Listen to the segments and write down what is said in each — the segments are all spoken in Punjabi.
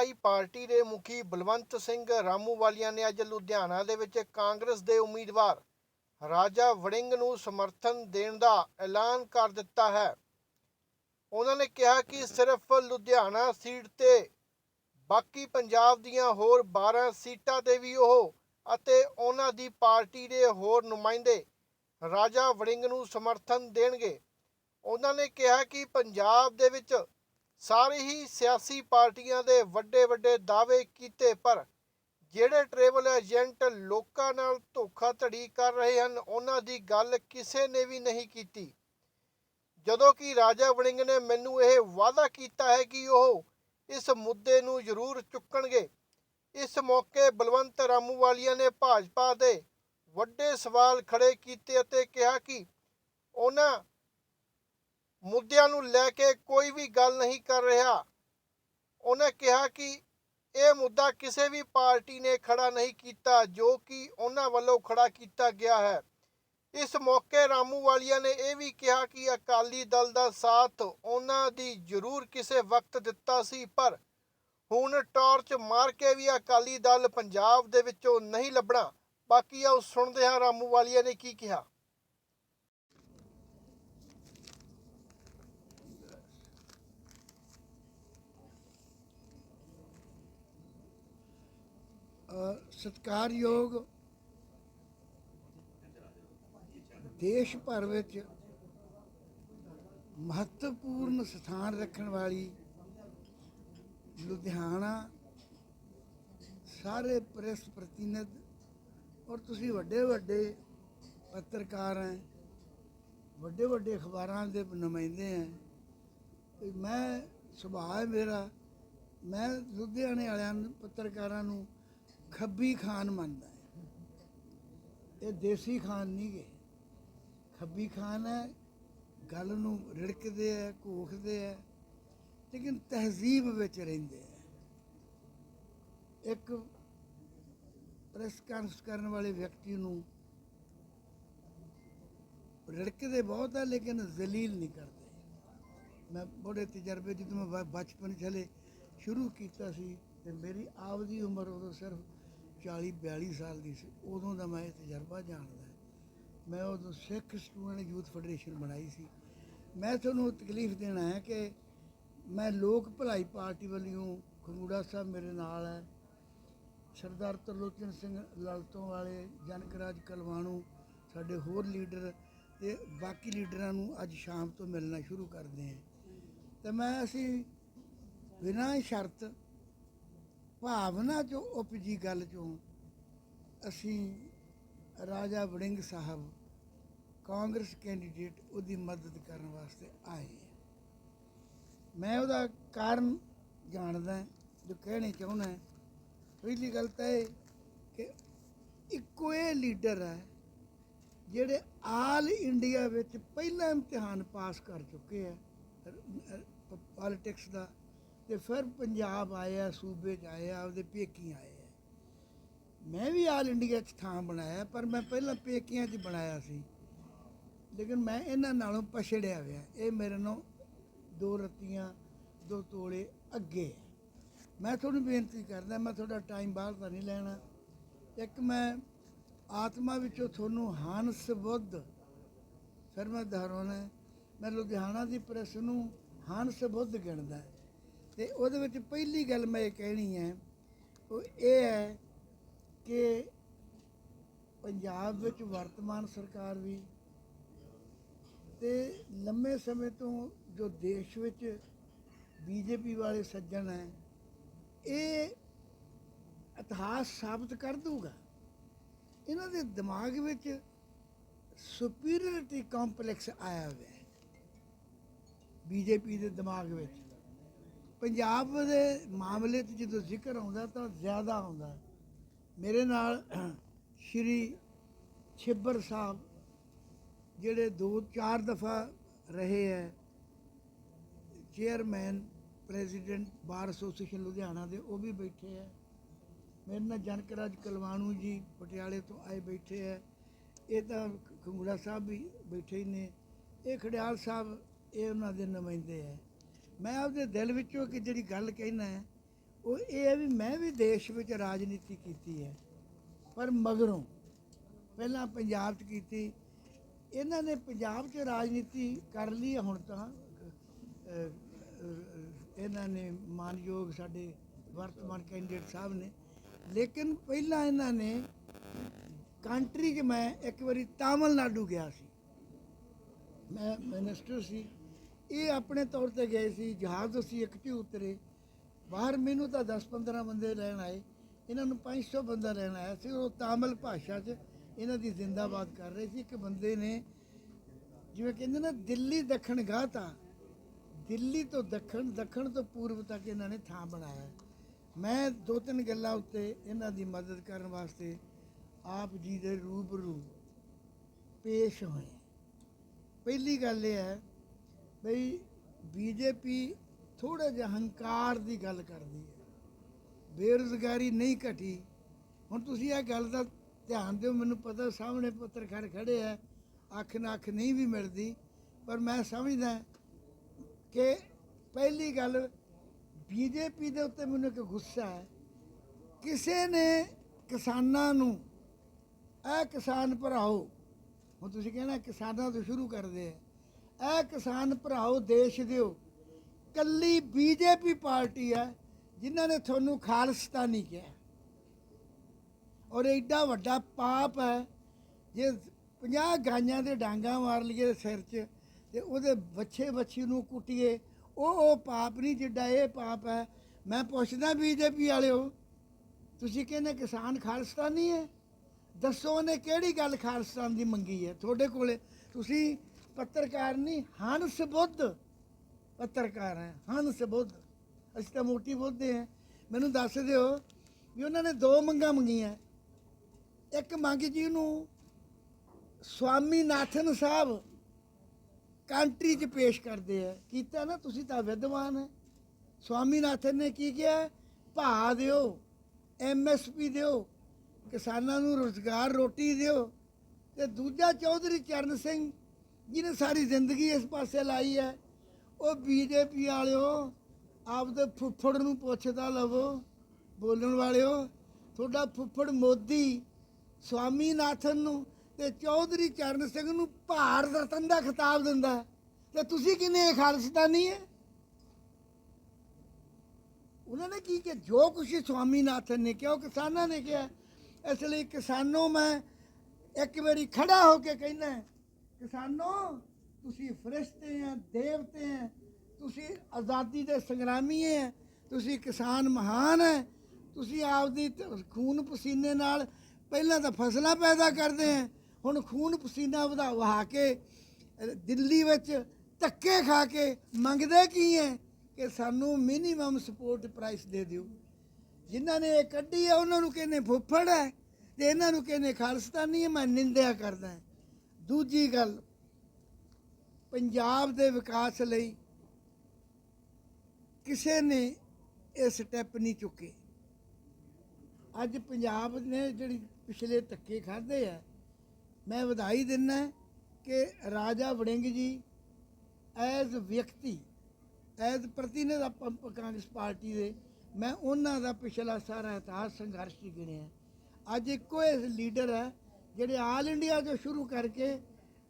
ਭਲਾਈ ਪਾਰਟੀ ਦੇ ਮੁਖੀ ਬਲਵੰਤ ਸਿੰਘ ਰਾਮੂਵਾਲੀਆ ਨੇ ਅੱਜ ਲੁਧਿਆਣਾ ਦੇ ਵਿੱਚ ਕਾਂਗਰਸ ਦੇ ਉਮੀਦਵਾਰ ਰਾਜਾ ਵੜਿੰਗ ਨੂੰ ਸਮਰਥਨ ਦੇਣ ਦਾ ਐਲਾਨ ਕਰ ਦਿੱਤਾ ਹੈ। ਉਹਨਾਂ ਨੇ ਕਿਹਾ ਕਿ ਸਿਰਫ ਲੁਧਿਆਣਾ ਸੀਟ ਤੇ ਬਾਕੀ ਪੰਜਾਬ ਦੀਆਂ ਹੋਰ 12 ਸੀਟਾਂ ਤੇ ਵੀ ਉਹ ਅਤੇ ਉਹਨਾਂ ਦੀ ਪਾਰਟੀ ਦੇ ਹੋਰ ਨੁਮਾਇੰਦੇ ਰਾਜਾ ਵੜਿੰਗ ਨੂੰ ਸਮਰਥਨ ਦੇਣਗੇ। ਉਹਨਾਂ ਨੇ ਕਿਹਾ ਕਿ ਪੰਜਾਬ ਦੇ ਵਿੱਚ ਸਾਰੇ ਹੀ ਸਿਆਸੀ ਪਾਰਟੀਆਂ ਦੇ ਵੱਡੇ ਵੱਡੇ ਦਾਅਵੇ ਕੀਤੇ, ਪਰ ਜਿਹੜੇ ਟਰੈਵਲ ਏਜੰਟ ਲੋਕਾਂ ਨਾਲ ਧੋਖਾਧੜੀ ਕਰ ਰਹੇ ਹਨ, ਉਹਨਾਂ ਦੀ ਗੱਲ ਕਿਸੇ ਨੇ ਵੀ ਨਹੀਂ ਕੀਤੀ। ਜਦੋਂ ਕਿ ਰਾਜਾ ਵੜਿੰਗ ਨੇ ਮੈਨੂੰ ਇਹ ਵਾਅਦਾ ਕੀਤਾ ਹੈ ਕਿ ਉਹ ਇਸ ਮੁੱਦੇ ਨੂੰ ਜ਼ਰੂਰ ਚੁੱਕਣਗੇ। ਇਸ ਮੌਕੇ ਬਲਵੰਤ ਰਾਮੂਵਾਲੀਆ ਨੇ ਭਾਜਪਾ ਦੇ ਵੱਡੇ ਸਵਾਲ ਖੜੇ ਕੀਤੇ ਅਤੇ ਕਿਹਾ ਕਿ ਉਹਨਾਂ ਮੁੱਦਿਆਂ ਨੂੰ ਲੈ ਕੇ ਕੋਈ ਵੀ ਗੱਲ ਨਹੀਂ ਕਰ ਰਿਹਾ। ਉਹਨੇ ਕਿਹਾ ਕਿ ਇਹ ਮੁੱਦਾ ਕਿਸੇ ਵੀ ਪਾਰਟੀ ਨੇ ਖੜਾ ਨਹੀਂ ਕੀਤਾ, ਜੋ ਕਿ ਉਹਨਾਂ ਵੱਲੋਂ ਖੜਾ ਕੀਤਾ ਗਿਆ ਹੈ। ਇਸ ਮੌਕੇ ਰਾਮੂ ਵਾਲੀਆ ਨੇ ਇਹ ਵੀ ਕਿਹਾ ਕਿ ਅਕਾਲੀ ਦਲ ਦਾ ਸਾਥ ਉਹਨਾਂ ਦੀ ਜ਼ਰੂਰ ਕਿਸੇ ਵਕਤ ਦਿੱਤਾ ਸੀ, ਪਰ ਹੁਣ ਟਾਰਚ ਮਾਰ ਕੇ ਵੀ ਅਕਾਲੀ ਦਲ ਪੰਜਾਬ ਦੇ ਵਿੱਚੋਂ ਨਹੀਂ ਲੱਭਣਾ। ਬਾਕੀ ਆਓ ਸੁਣਦੇ ਹਾਂ ਰਾਮੂ ਵਾਲੀਆ ਨੇ ਕੀ ਕਿਹਾ ਅ, ਸਤਿਕਾਰਯੋਗ ਦੇਸ਼ ਭਰ ਵਿੱਚ ਮਹੱਤਵਪੂਰਨ ਸਥਾਨ ਰੱਖਣ ਵਾਲੀ ਲੁਧਿਆਣਾ ਸਾਰੇ ਪ੍ਰੈਸ ਪ੍ਰਤੀਨਿਧ ਔਰ ਤੁਸੀਂ ਵੱਡੇ ਵੱਡੇ ਪੱਤਰਕਾਰ ਹੈ, ਵੱਡੇ ਵੱਡੇ ਅਖਬਾਰਾਂ ਦੇ ਨੁਮਾਇੰਦੇ ਹੈ ਮੈਂ ਸੁਭਾਅ ਹੈ ਮੇਰਾ, ਮੈਂ ਲੁਧਿਆਣੇ ਵਾਲਿਆਂ ਨੂੰ, ਪੱਤਰਕਾਰਾਂ ਨੂੰ ਖੱਬੀ ਖਾਨ ਮੰਨਦਾ ਹੈ। ਇਹ ਦੇਸੀ ਖਾਨ ਨਹੀਂ ਗੇ। ਖੱਬੀ ਖਾਨ ਹੈ, ਗੱਲ ਨੂੰ ਰਿੜਕਦੇ ਹੈ, ਘੋਖਦੇ ਹੈ, ਲੇਕਿਨ ਤਹਿਜ਼ੀਬ ਵਿੱਚ ਰਹਿੰਦੇ ਹੈ। ਇੱਕ ਪ੍ਰੈਸ ਕਾਨਫਰੰਸ ਕਰਨ ਵਾਲੇ ਵਿਅਕਤੀ ਨੂੰ ਰਿੜਕਦੇ ਬਹੁਤ ਆ ਲੇਕਿਨ ਜ਼ਲੀਲ ਨਹੀਂ ਕਰਦੇ। ਮੈਂ ਬੜੇ ਤਜਰਬੇ ਜਦੋਂ ਮੈਂ ਬ- ਬਚਪਨ ਚਲੇ ਸ਼ੁਰੂ ਕੀਤਾ ਸੀ, ਤੇ ਮੇਰੀ ਆਪਦੀ ਉਮਰ ਉਦੋਂ ਸਿਰਫ 40 42 ਸਾਲ ਦੀ ਸੀ। ਉਦੋਂ ਦਾ ਮੈਂ ਇਹ ਤਜਰਬਾ ਜਾਣਦਾ ਮੈਂ ਉਦੋਂ ਸਿੱਖ ਸਟੂਡੈਂਟ ਯੂਥ ਫੈਡਰੇਸ਼ਨ ਬਣਾਈ ਸੀ। ਮੈਂ ਤੁਹਾਨੂੰ ਤਕਲੀਫ ਦੇਣਾ ਹੈ ਕਿ ਮੈਂ ਲੋਕ ਭਲਾਈ ਪਾਰਟੀ ਵੱਲੋਂ ਖੰਗੂੜਾ ਸਾਹਿਬ ਮੇਰੇ ਨਾਲ ਹੈ। ਸਰਦਾਰ ਤਰਲੋਚਨ ਸਿੰਘ ਲਲਤੋਂ ਵਾਲੇ ਜਨਕਰਾਜ ਕਲਵਾਣੂ, ਸਾਡੇ ਹੋਰ ਲੀਡਰ ਤੇ ਬਾਕੀ ਲੀਡਰਾਂ ਨੂੰ ਅੱਜ ਸ਼ਾਮ ਤੋਂ ਮਿਲਣਾ ਸ਼ੁਰੂ ਕਰਦੇ ਹਾਂ। ਤੇ ਮੈਂ ਅਸੀਂ ਬਿਨਾਂ ਸ਼ਰਤ ਭਾਵਨਾ ਚੋਂ ਉਪਜੀ ਗੱਲ ਚੋਂ ਅਸੀਂ ਰਾਜਾ ਵੜਿੰਗ ਸਾਹਿਬ ਕਾਂਗਰਸ ਕੈਂਡੀਡੇਟ ਉਹਦੀ ਮਦਦ ਕਰਨ ਵਾਸਤੇ ਆਏ ਮੈਂ ਉਹਦਾ ਕਾਰਨ ਜਾਣਦਾ ਜੋ ਕਹਿਣੇ ਚਾਹੁੰਦਾ ਪਹਿਲੀ ਗੱਲ ਤਾਂ ਇਹ ਕਿ ਇੱਕੋ ਇਹ ਲੀਡਰ ਹੈ ਜਿਹੜੇ ਆਲ ਇੰਡੀਆ ਵਿੱਚ ਪਹਿਲਾ ਇਮਤਿਹਾਨ ਪਾਸ ਕਰ ਚੁੱਕੇ ਆ ਪੋਲਿਟਿਕਸ ਦਾ। ਤੇ ਫਿਰ ਪੰਜਾਬ ਆਇਆ ਸੂਬੇ 'ਚ ਆਇਆ ਆਪਦੇ ਪੇਕੀ ਆਏ ਆ। ਮੈਂ ਵੀ ਆਲ ਇੰਡੀਆ 'ਚ ਥਾਂ ਬਣਾਇਆ, ਪਰ ਮੈਂ ਪਹਿਲਾਂ ਪੇਕੀਆਂ 'ਚ ਬਣਾਇਆ ਸੀ। ਲੇਕਿਨ ਮੈਂ ਇਹਨਾਂ ਨਾਲੋਂ ਪਛੜਿਆ ਹੋਇਆ। ਇਹ ਮੇਰੇ ਨੂੰ ਦੋ ਰਤੀਆਂ, ਦੋ ਤੋਲੇ ਅੱਗੇ ਹੈ। ਮੈਂ ਤੁਹਾਨੂੰ ਬੇਨਤੀ ਕਰਦਾ, ਮੈਂ ਤੁਹਾਡਾ ਟਾਈਮ ਬਾਹਰ ਤਾਂ ਨਹੀਂ ਲੈਣਾ। ਇੱਕ ਮੈਂ ਆਤਮਾ ਵਿੱਚੋਂ ਤੁਹਾਨੂੰ ਹੰਸ ਬੁੱਧ, ਫਿਰ ਮੈਂ ਦੁਹਰਾਉਣਾ ਮੈਂ ਲੁਧਿਆਣਾ ਦੀ ਪ੍ਰੈਸ ਨੂੰ ਹੰਸ ਬੁੱਧ ਗਿਣਦਾ। ਤੇ ਉਹਦੇ ਵਿੱਚ ਪਹਿਲੀ ਗੱਲ ਮੈਂ ਇਹ ਕਹਿਣੀ ਹੈ, ਉਹ ਇਹ ਹੈ ਕਿ ਪੰਜਾਬ ਵਿੱਚ ਵਰਤਮਾਨ ਸਰਕਾਰ ਵੀ ਤੇ ਲੰਮੇ ਸਮੇਂ ਤੋਂ ਜੋ ਦੇਸ਼ ਵਿੱਚ ਬੀਜੇਪੀ ਵਾਲੇ ਸੱਜਣ ਹੈ, ਇਹ ਇਤਿਹਾਸ ਸਾਬਤ ਕਰ ਦੂਗਾ ਇਹਨਾਂ ਦੇ ਦਿਮਾਗ ਵਿੱਚ ਸੁਪੀਰੀਅਰਿਟੀ ਕੰਪਲੈਕਸ ਆਇਆ ਹੋਇਆ ਹੈ, ਬੀਜੇਪੀ ਦੇ ਦਿਮਾਗ ਵਿੱਚ। ਪੰਜਾਬ ਦੇ ਮਾਮਲੇ 'ਚ ਜਦੋਂ ਜ਼ਿਕਰ ਆਉਂਦਾ ਤਾਂ ਜ਼ਿਆਦਾ ਆਉਂਦਾ। ਮੇਰੇ ਨਾਲ ਸ਼੍ਰੀ ਛਿੱਬਰ ਸਾਹਿਬ ਜਿਹੜੇ ਦੋ ਚਾਰ ਦਫਾ ਰਹੇ ਹੈ, chairman, president bar association Ludhiana ਦੇ, ਉਹ ਵੀ ਬੈਠੇ ਹੈ। ਮੇਰੇ ਨਾਲ ਜਨਕਰਾਜ ਕਲਵਾਣੂ ਜੀ ਪਟਿਆਲੇ ਤੋਂ ਆਏ ਬੈਠੇ ਹੈ। ਇਹ ਤਾਂ ਖੰਗੂੜਾ ਸਾਹਿਬ ਵੀ ਬੈਠੇ ਹੀ ਨੇ। ਇਹ ਖੜਿਆਲ ਸਾਹਿਬ, ਇਹ ਉਹਨਾਂ ਦੇ ਨੁਮਾਇੰਦੇ ਹੈ। ਮੈਂ ਆਪਦੇ ਦਿਲ ਵਿੱਚੋਂ ਕਿ ਜਿਹੜੀ ਗੱਲ ਕਹਿਣਾ ਹੈ, ਉਹ ਇਹ ਹੈ ਵੀ ਮੈਂ ਵੀ ਦੇਸ਼ ਵਿੱਚ ਰਾਜਨੀਤੀ ਕੀਤੀ ਹੈ, ਪਰ ਮਗਰੋਂ ਪਹਿਲਾਂ ਪੰਜਾਬ 'ਚ ਕੀਤੀ। ਇਹਨਾਂ ਨੇ ਪੰਜਾਬ 'ਚ ਰਾਜਨੀਤੀ ਕਰ ਲਈ ਹੈ, ਹੁਣ ਤਾਂ ਇਹਨਾਂ ਨੇ ਮਾਨਯੋਗ ਸਾਡੇ ਵਰਤਮਾਨ ਕੈਂਡੀਡੇਟ ਸਾਹਿਬ ਨੇ। ਲੇਕਿਨ ਪਹਿਲਾਂ ਇਹਨਾਂ ਨੇ ਕੰਟਰੀ 'ਚ ਮੈਂ ਇੱਕ ਵਾਰੀ ਤਾਮਿਲਨਾਡੂ ਗਿਆ ਸੀ। ਮੈਂ ਮਿਨਿਸਟਰ ਸੀ। ਇਹ ਆਪਣੇ ਤੌਰ ਤੇ ਗਏ ਸੀ, ਜਹਾਜ਼ ਅਸੀਂ ਇੱਕ 'ਚ ਉਤਰੇ। ਬਾਹਰ ਮੈਨੂੰ ਤਾਂ 10-15 ਬੰਦੇ ਲੈਣ ਆਏ। ਇਹਨਾਂ ਨੂੰ 500 ਬੰਦਾ ਲੈਣ ਆਇਆ ਸੀ। ਉਹ ਤਾਮਿਲ ਭਾਸ਼ਾ 'ਚ ਇਹਨਾਂ ਦੀ ਜ਼ਿੰਦਾਬਾਦ ਕਰ ਰਹੇ ਸੀ। ਇੱਕ ਬੰਦੇ ਨੇ ਜਿਵੇਂ ਕਹਿੰਦੇ ਨਾ ਦਿੱਲੀ ਦੱਖਣ ਗਾਤਾ ਦਿੱਲੀ ਤੋਂ ਦੱਖਣ ਦੱਖਣ ਤੋਂ ਪੂਰਬ ਤੱਕ ਇਹਨਾਂ ਨੇ ਥਾਂ ਬਣਾਇਆ। ਮੈਂ ਦੋ ਤਿੰਨ ਗੱਲਾਂ ਉੱਤੇ ਇਹਨਾਂ ਦੀ ਮਦਦ ਕਰਨ ਵਾਸਤੇ ਆਪ ਜੀ ਦੇ ਰੂਬਰੂ ਪੇਸ਼ ਹੋਏ। ਪਹਿਲੀ ਗੱਲ ਇਹ ਹੈ ਬਈ ਬੀਜੇਪੀ ਥੋੜਾ ਜਿਹਾ ਹੰਕਾਰ ਦੀ ਗੱਲ ਕਰਦੀ ਹੈ। ਬੇਰੁਜ਼ਗਾਰੀ ਨਹੀਂ ਘਟੀ। ਹੁਣ ਤੁਸੀਂ ਇਹ ਗੱਲ ਦਾ ਧਿਆਨ ਦਿਓ, ਮੈਨੂੰ ਪਤਾ ਸਾਹਮਣੇ ਪੱਤਰਕਾਰ ਖੜੇ ਆ ਅੱਖ ਨਾਲ ਅੱਖ ਨਹੀਂ ਵੀ ਮਿਲਦੀ, ਪਰ ਮੈਂ ਸਮਝਦਾ ਕਿ ਪਹਿਲੀ ਗੱਲ ਬੀਜੇਪੀ ਦੇ ਉੱਤੇ ਮੈਨੂੰ ਇੱਕ ਗੁੱਸਾ ਹੈ। ਕਿਸੇ ਨੇ ਕਿਸਾਨਾਂ ਨੂੰ ਇਹ ਕਿਸਾਨ ਭਰਾਓ, ਹੁਣ ਤੁਸੀਂ ਕਹਿਣਾ ਕਿਸਾਨਾਂ ਤੋਂ ਸ਼ੁਰੂ ਕਰਦੇ ਆ ਇਹ ਕਿਸਾਨ ਭਰਾਓ, ਦੇਸ਼ ਦਿਓ। ਕੱਲੀ ਬੀਜੇਪੀ ਪਾਰਟੀ ਹੈ ਜਿਨ੍ਹਾਂ ਨੇ ਤੁਹਾਨੂੰ ਖਾਲਿਸਤਾਨੀ ਕਿਹਾ। ਔਰ ਐਡਾ ਵੱਡਾ ਪਾਪ ਹੈ ਜੇ 50 ਗਾਈਆਂ ਦੇ ਡਾਂਗਾ ਮਾਰ ਲਈਏ ਸਿਰ 'ਚ, ਤੇ ਉਹਦੇ ਬੱਚੇ ਬੱਚੀ ਨੂੰ ਕੁੱਟੀਏ, ਉਹ ਉਹ ਪਾਪ ਨਹੀਂ, ਜਿੱਡਾ ਇਹ ਪਾਪ ਹੈ ਮੈਂ ਪੁੱਛਦਾ ਬੀਜੇਪੀ ਵਾਲਿਓ, ਤੁਸੀਂ ਕਹਿੰਦੇ ਕਿਸਾਨ ਖਾਲਿਸਤਾਨੀ ਹੈ ਦੱਸੋ ਉਹਨੇ ਕਿਹੜੀ ਗੱਲ ਖਾਲਿਸਤਾਨ ਦੀ ਮੰਗੀ ਹੈ ਤੁਹਾਡੇ ਕੋਲੇ ਤੁਸੀਂ ਪੱਤਰਕਾਰ ਨਹੀਂ, ਹੰਸ ਬੁੱਧ ਪੱਤਰਕਾਰ ਹੈ, ਹੰਸ ਬੁੱਧ। ਅਸੀਂ ਤਾਂ ਮੋਟੀ ਬੁੱਧੇ ਹਾਂ। ਮੈਨੂੰ ਦੱਸ ਦਿਓ ਵੀ ਉਹਨਾਂ ਨੇ ਦੋ ਮੰਗਾਂ ਮੰਗੀਆਂ। ਇੱਕ ਮੰਗ ਜੀ ਨੂੰ ਸਵਾਮੀ ਨਾਥਨ ਸਾਹਿਬ ਕੰਟਰੀ 'ਚ ਪੇਸ਼ ਕਰਦੇ ਆ। ਕੀਤਾ ਨਾ, ਤੁਸੀਂ ਤਾਂ ਵਿਦਵਾਨ ਹੈ। ਸਵਾਮੀ ਨਾਥਨ ਨੇ ਕੀ ਕਿਹਾ? ਭਾ ਦਿਓ ਐਮਐਸਪੀ ਦਿਓ, ਕਿਸਾਨਾਂ ਨੂੰ ਰੋਜ਼ਗਾਰ ਰੋਟੀ ਦਿਓ। ਤੇ ਦੂਜਾ ਚੌਧਰੀ ਚਰਨ ਸਿੰਘ ਜਿਹਨੇ ਸਾਰੀ ਜ਼ਿੰਦਗੀ ਇਸ ਪਾਸੇ ਲਾਈ ਹੈ, ਉਹ ਬੀਜੇਪੀ ਵਾਲਿਓ, ਆਪਦੇ ਫੁੱਫੜ ਨੂੰ ਪੁੱਛਦਾ ਲਵੋ, ਬੋਲਣ ਵਾਲਿਓ, ਤੁਹਾਡਾ ਫੁੱਫੜ ਮੋਦੀ, ਸਵਾਮੀਨਾਥਨ ਨੂੰ ਤੇ ਚੌਧਰੀ ਚਰਨ ਸਿੰਘ ਨੂੰ ਭਾਰਤ ਰਤਨ ਦਾ ਖਿਤਾਬ ਦਿੰਦਾ ਹੈ। ਤੇ ਤੁਸੀਂ ਕਿਨੇ ਇਹ ਖਾਲਿਸਤਾਨੀ ਹੈ? ਉਹਨਾਂ ਨੇ ਕੀ ਕਿ ਜੋ ਕੁਛ ਸਵਾਮੀਨਾਥਨ ਨੇ ਕਿਹਾ, ਉਹ ਕਿਸਾਨਾਂ ਨੇ ਕਿਹਾ। ਇਸ ਲਈ ਕਿਸਾਨੋਂ ਮੈਂ ਇੱਕ ਵਾਰੀ ਖੜਾ ਹੋ ਕੇ ਕਹਿਣਾ ਕਿਸਾਨੋ, ਤੁਸੀਂ ਫਰਿਸ਼ਤੇ ਆ, ਦੇਵਤੇ ਆ, ਤੁਸੀਂ ਆਜ਼ਾਦੀ ਦੇ ਸੰਗਰਾਮੀ ਹੈ ਤੁਸੀਂ ਕਿਸਾਨ ਮਹਾਨ ਹੈ ਤੁਸੀਂ ਆਪਦੀ ਖੂਨ ਪਸੀਨੇ ਨਾਲ ਪਹਿਲਾਂ ਤਾਂ ਫਸਲਾਂ ਪੈਦਾ ਕਰਦੇ ਆ, ਹੁਣ ਖੂਨ ਪਸੀਨਾ ਵਧਾ ਵਹਾ ਕੇ ਦਿੱਲੀ ਵਿੱਚ ਧੱਕੇ ਖਾ ਕੇ ਮੰਗਦੇ ਕੀ ਹੈ ਕਿ ਸਾਨੂੰ ਮਿਨੀਮਮ ਸਪੋਰਟ ਪ੍ਰਾਈਸ ਦੇ ਦਿਓ ਜਿਨ੍ਹਾਂ ਨੇ ਇਹ ਕੱਢੀ ਹੈ ਉਹਨਾਂ ਨੂੰ ਕਹਿੰਦੇ ਫੁੱਫੜ ਹੈ, ਤੇ ਇਹਨਾਂ ਨੂੰ ਕਹਿੰਦੇ ਖਾਲਿਸਤਾਨੀ ਹੈ, ਮੈਂ ਨਿੰਦਿਆ ਕਰਦਾ ਹਾਂ। ਦੂਜੀ ਗੱਲ, ਪੰਜਾਬ ਦੇ ਵਿਕਾਸ ਲਈ ਕਿਸੇ ਨੇ ਇਹ ਸਟੈਪ ਨਹੀਂ ਚੁੱਕੇ। ਅੱਜ ਪੰਜਾਬ ਨੇ ਜਿਹੜੀ ਪਿਛਲੇ ਧੱਕੇ ਖਾਦੇ ਆ, ਮੈਂ ਵਧਾਈ ਦਿੰਦਾ ਕਿ ਰਾਜਾ ਵੜਿੰਗ ਜੀ ਐਜ਼ ਵਿਅਕਤੀ, ਐਜ਼ ਪ੍ਰਤੀਨਿਧ ਆਪਾਂ ਕਾਂਗਰਸ ਪਾਰਟੀ ਦੇ, ਮੈਂ ਉਹਨਾਂ ਦਾ ਪਿਛਲਾ ਸਾਰਾ ਇਤਿਹਾਸ ਸੰਘਰਸ਼ ਹੀ ਗਿਣਿਆ। ਅੱਜ ਇੱਕੋ ਇਸ ਲੀਡਰ ਹੈ ਜਿਹੜੇ ਆਲ ਇੰਡੀਆ ਤੋਂ ਸ਼ੁਰੂ ਕਰਕੇ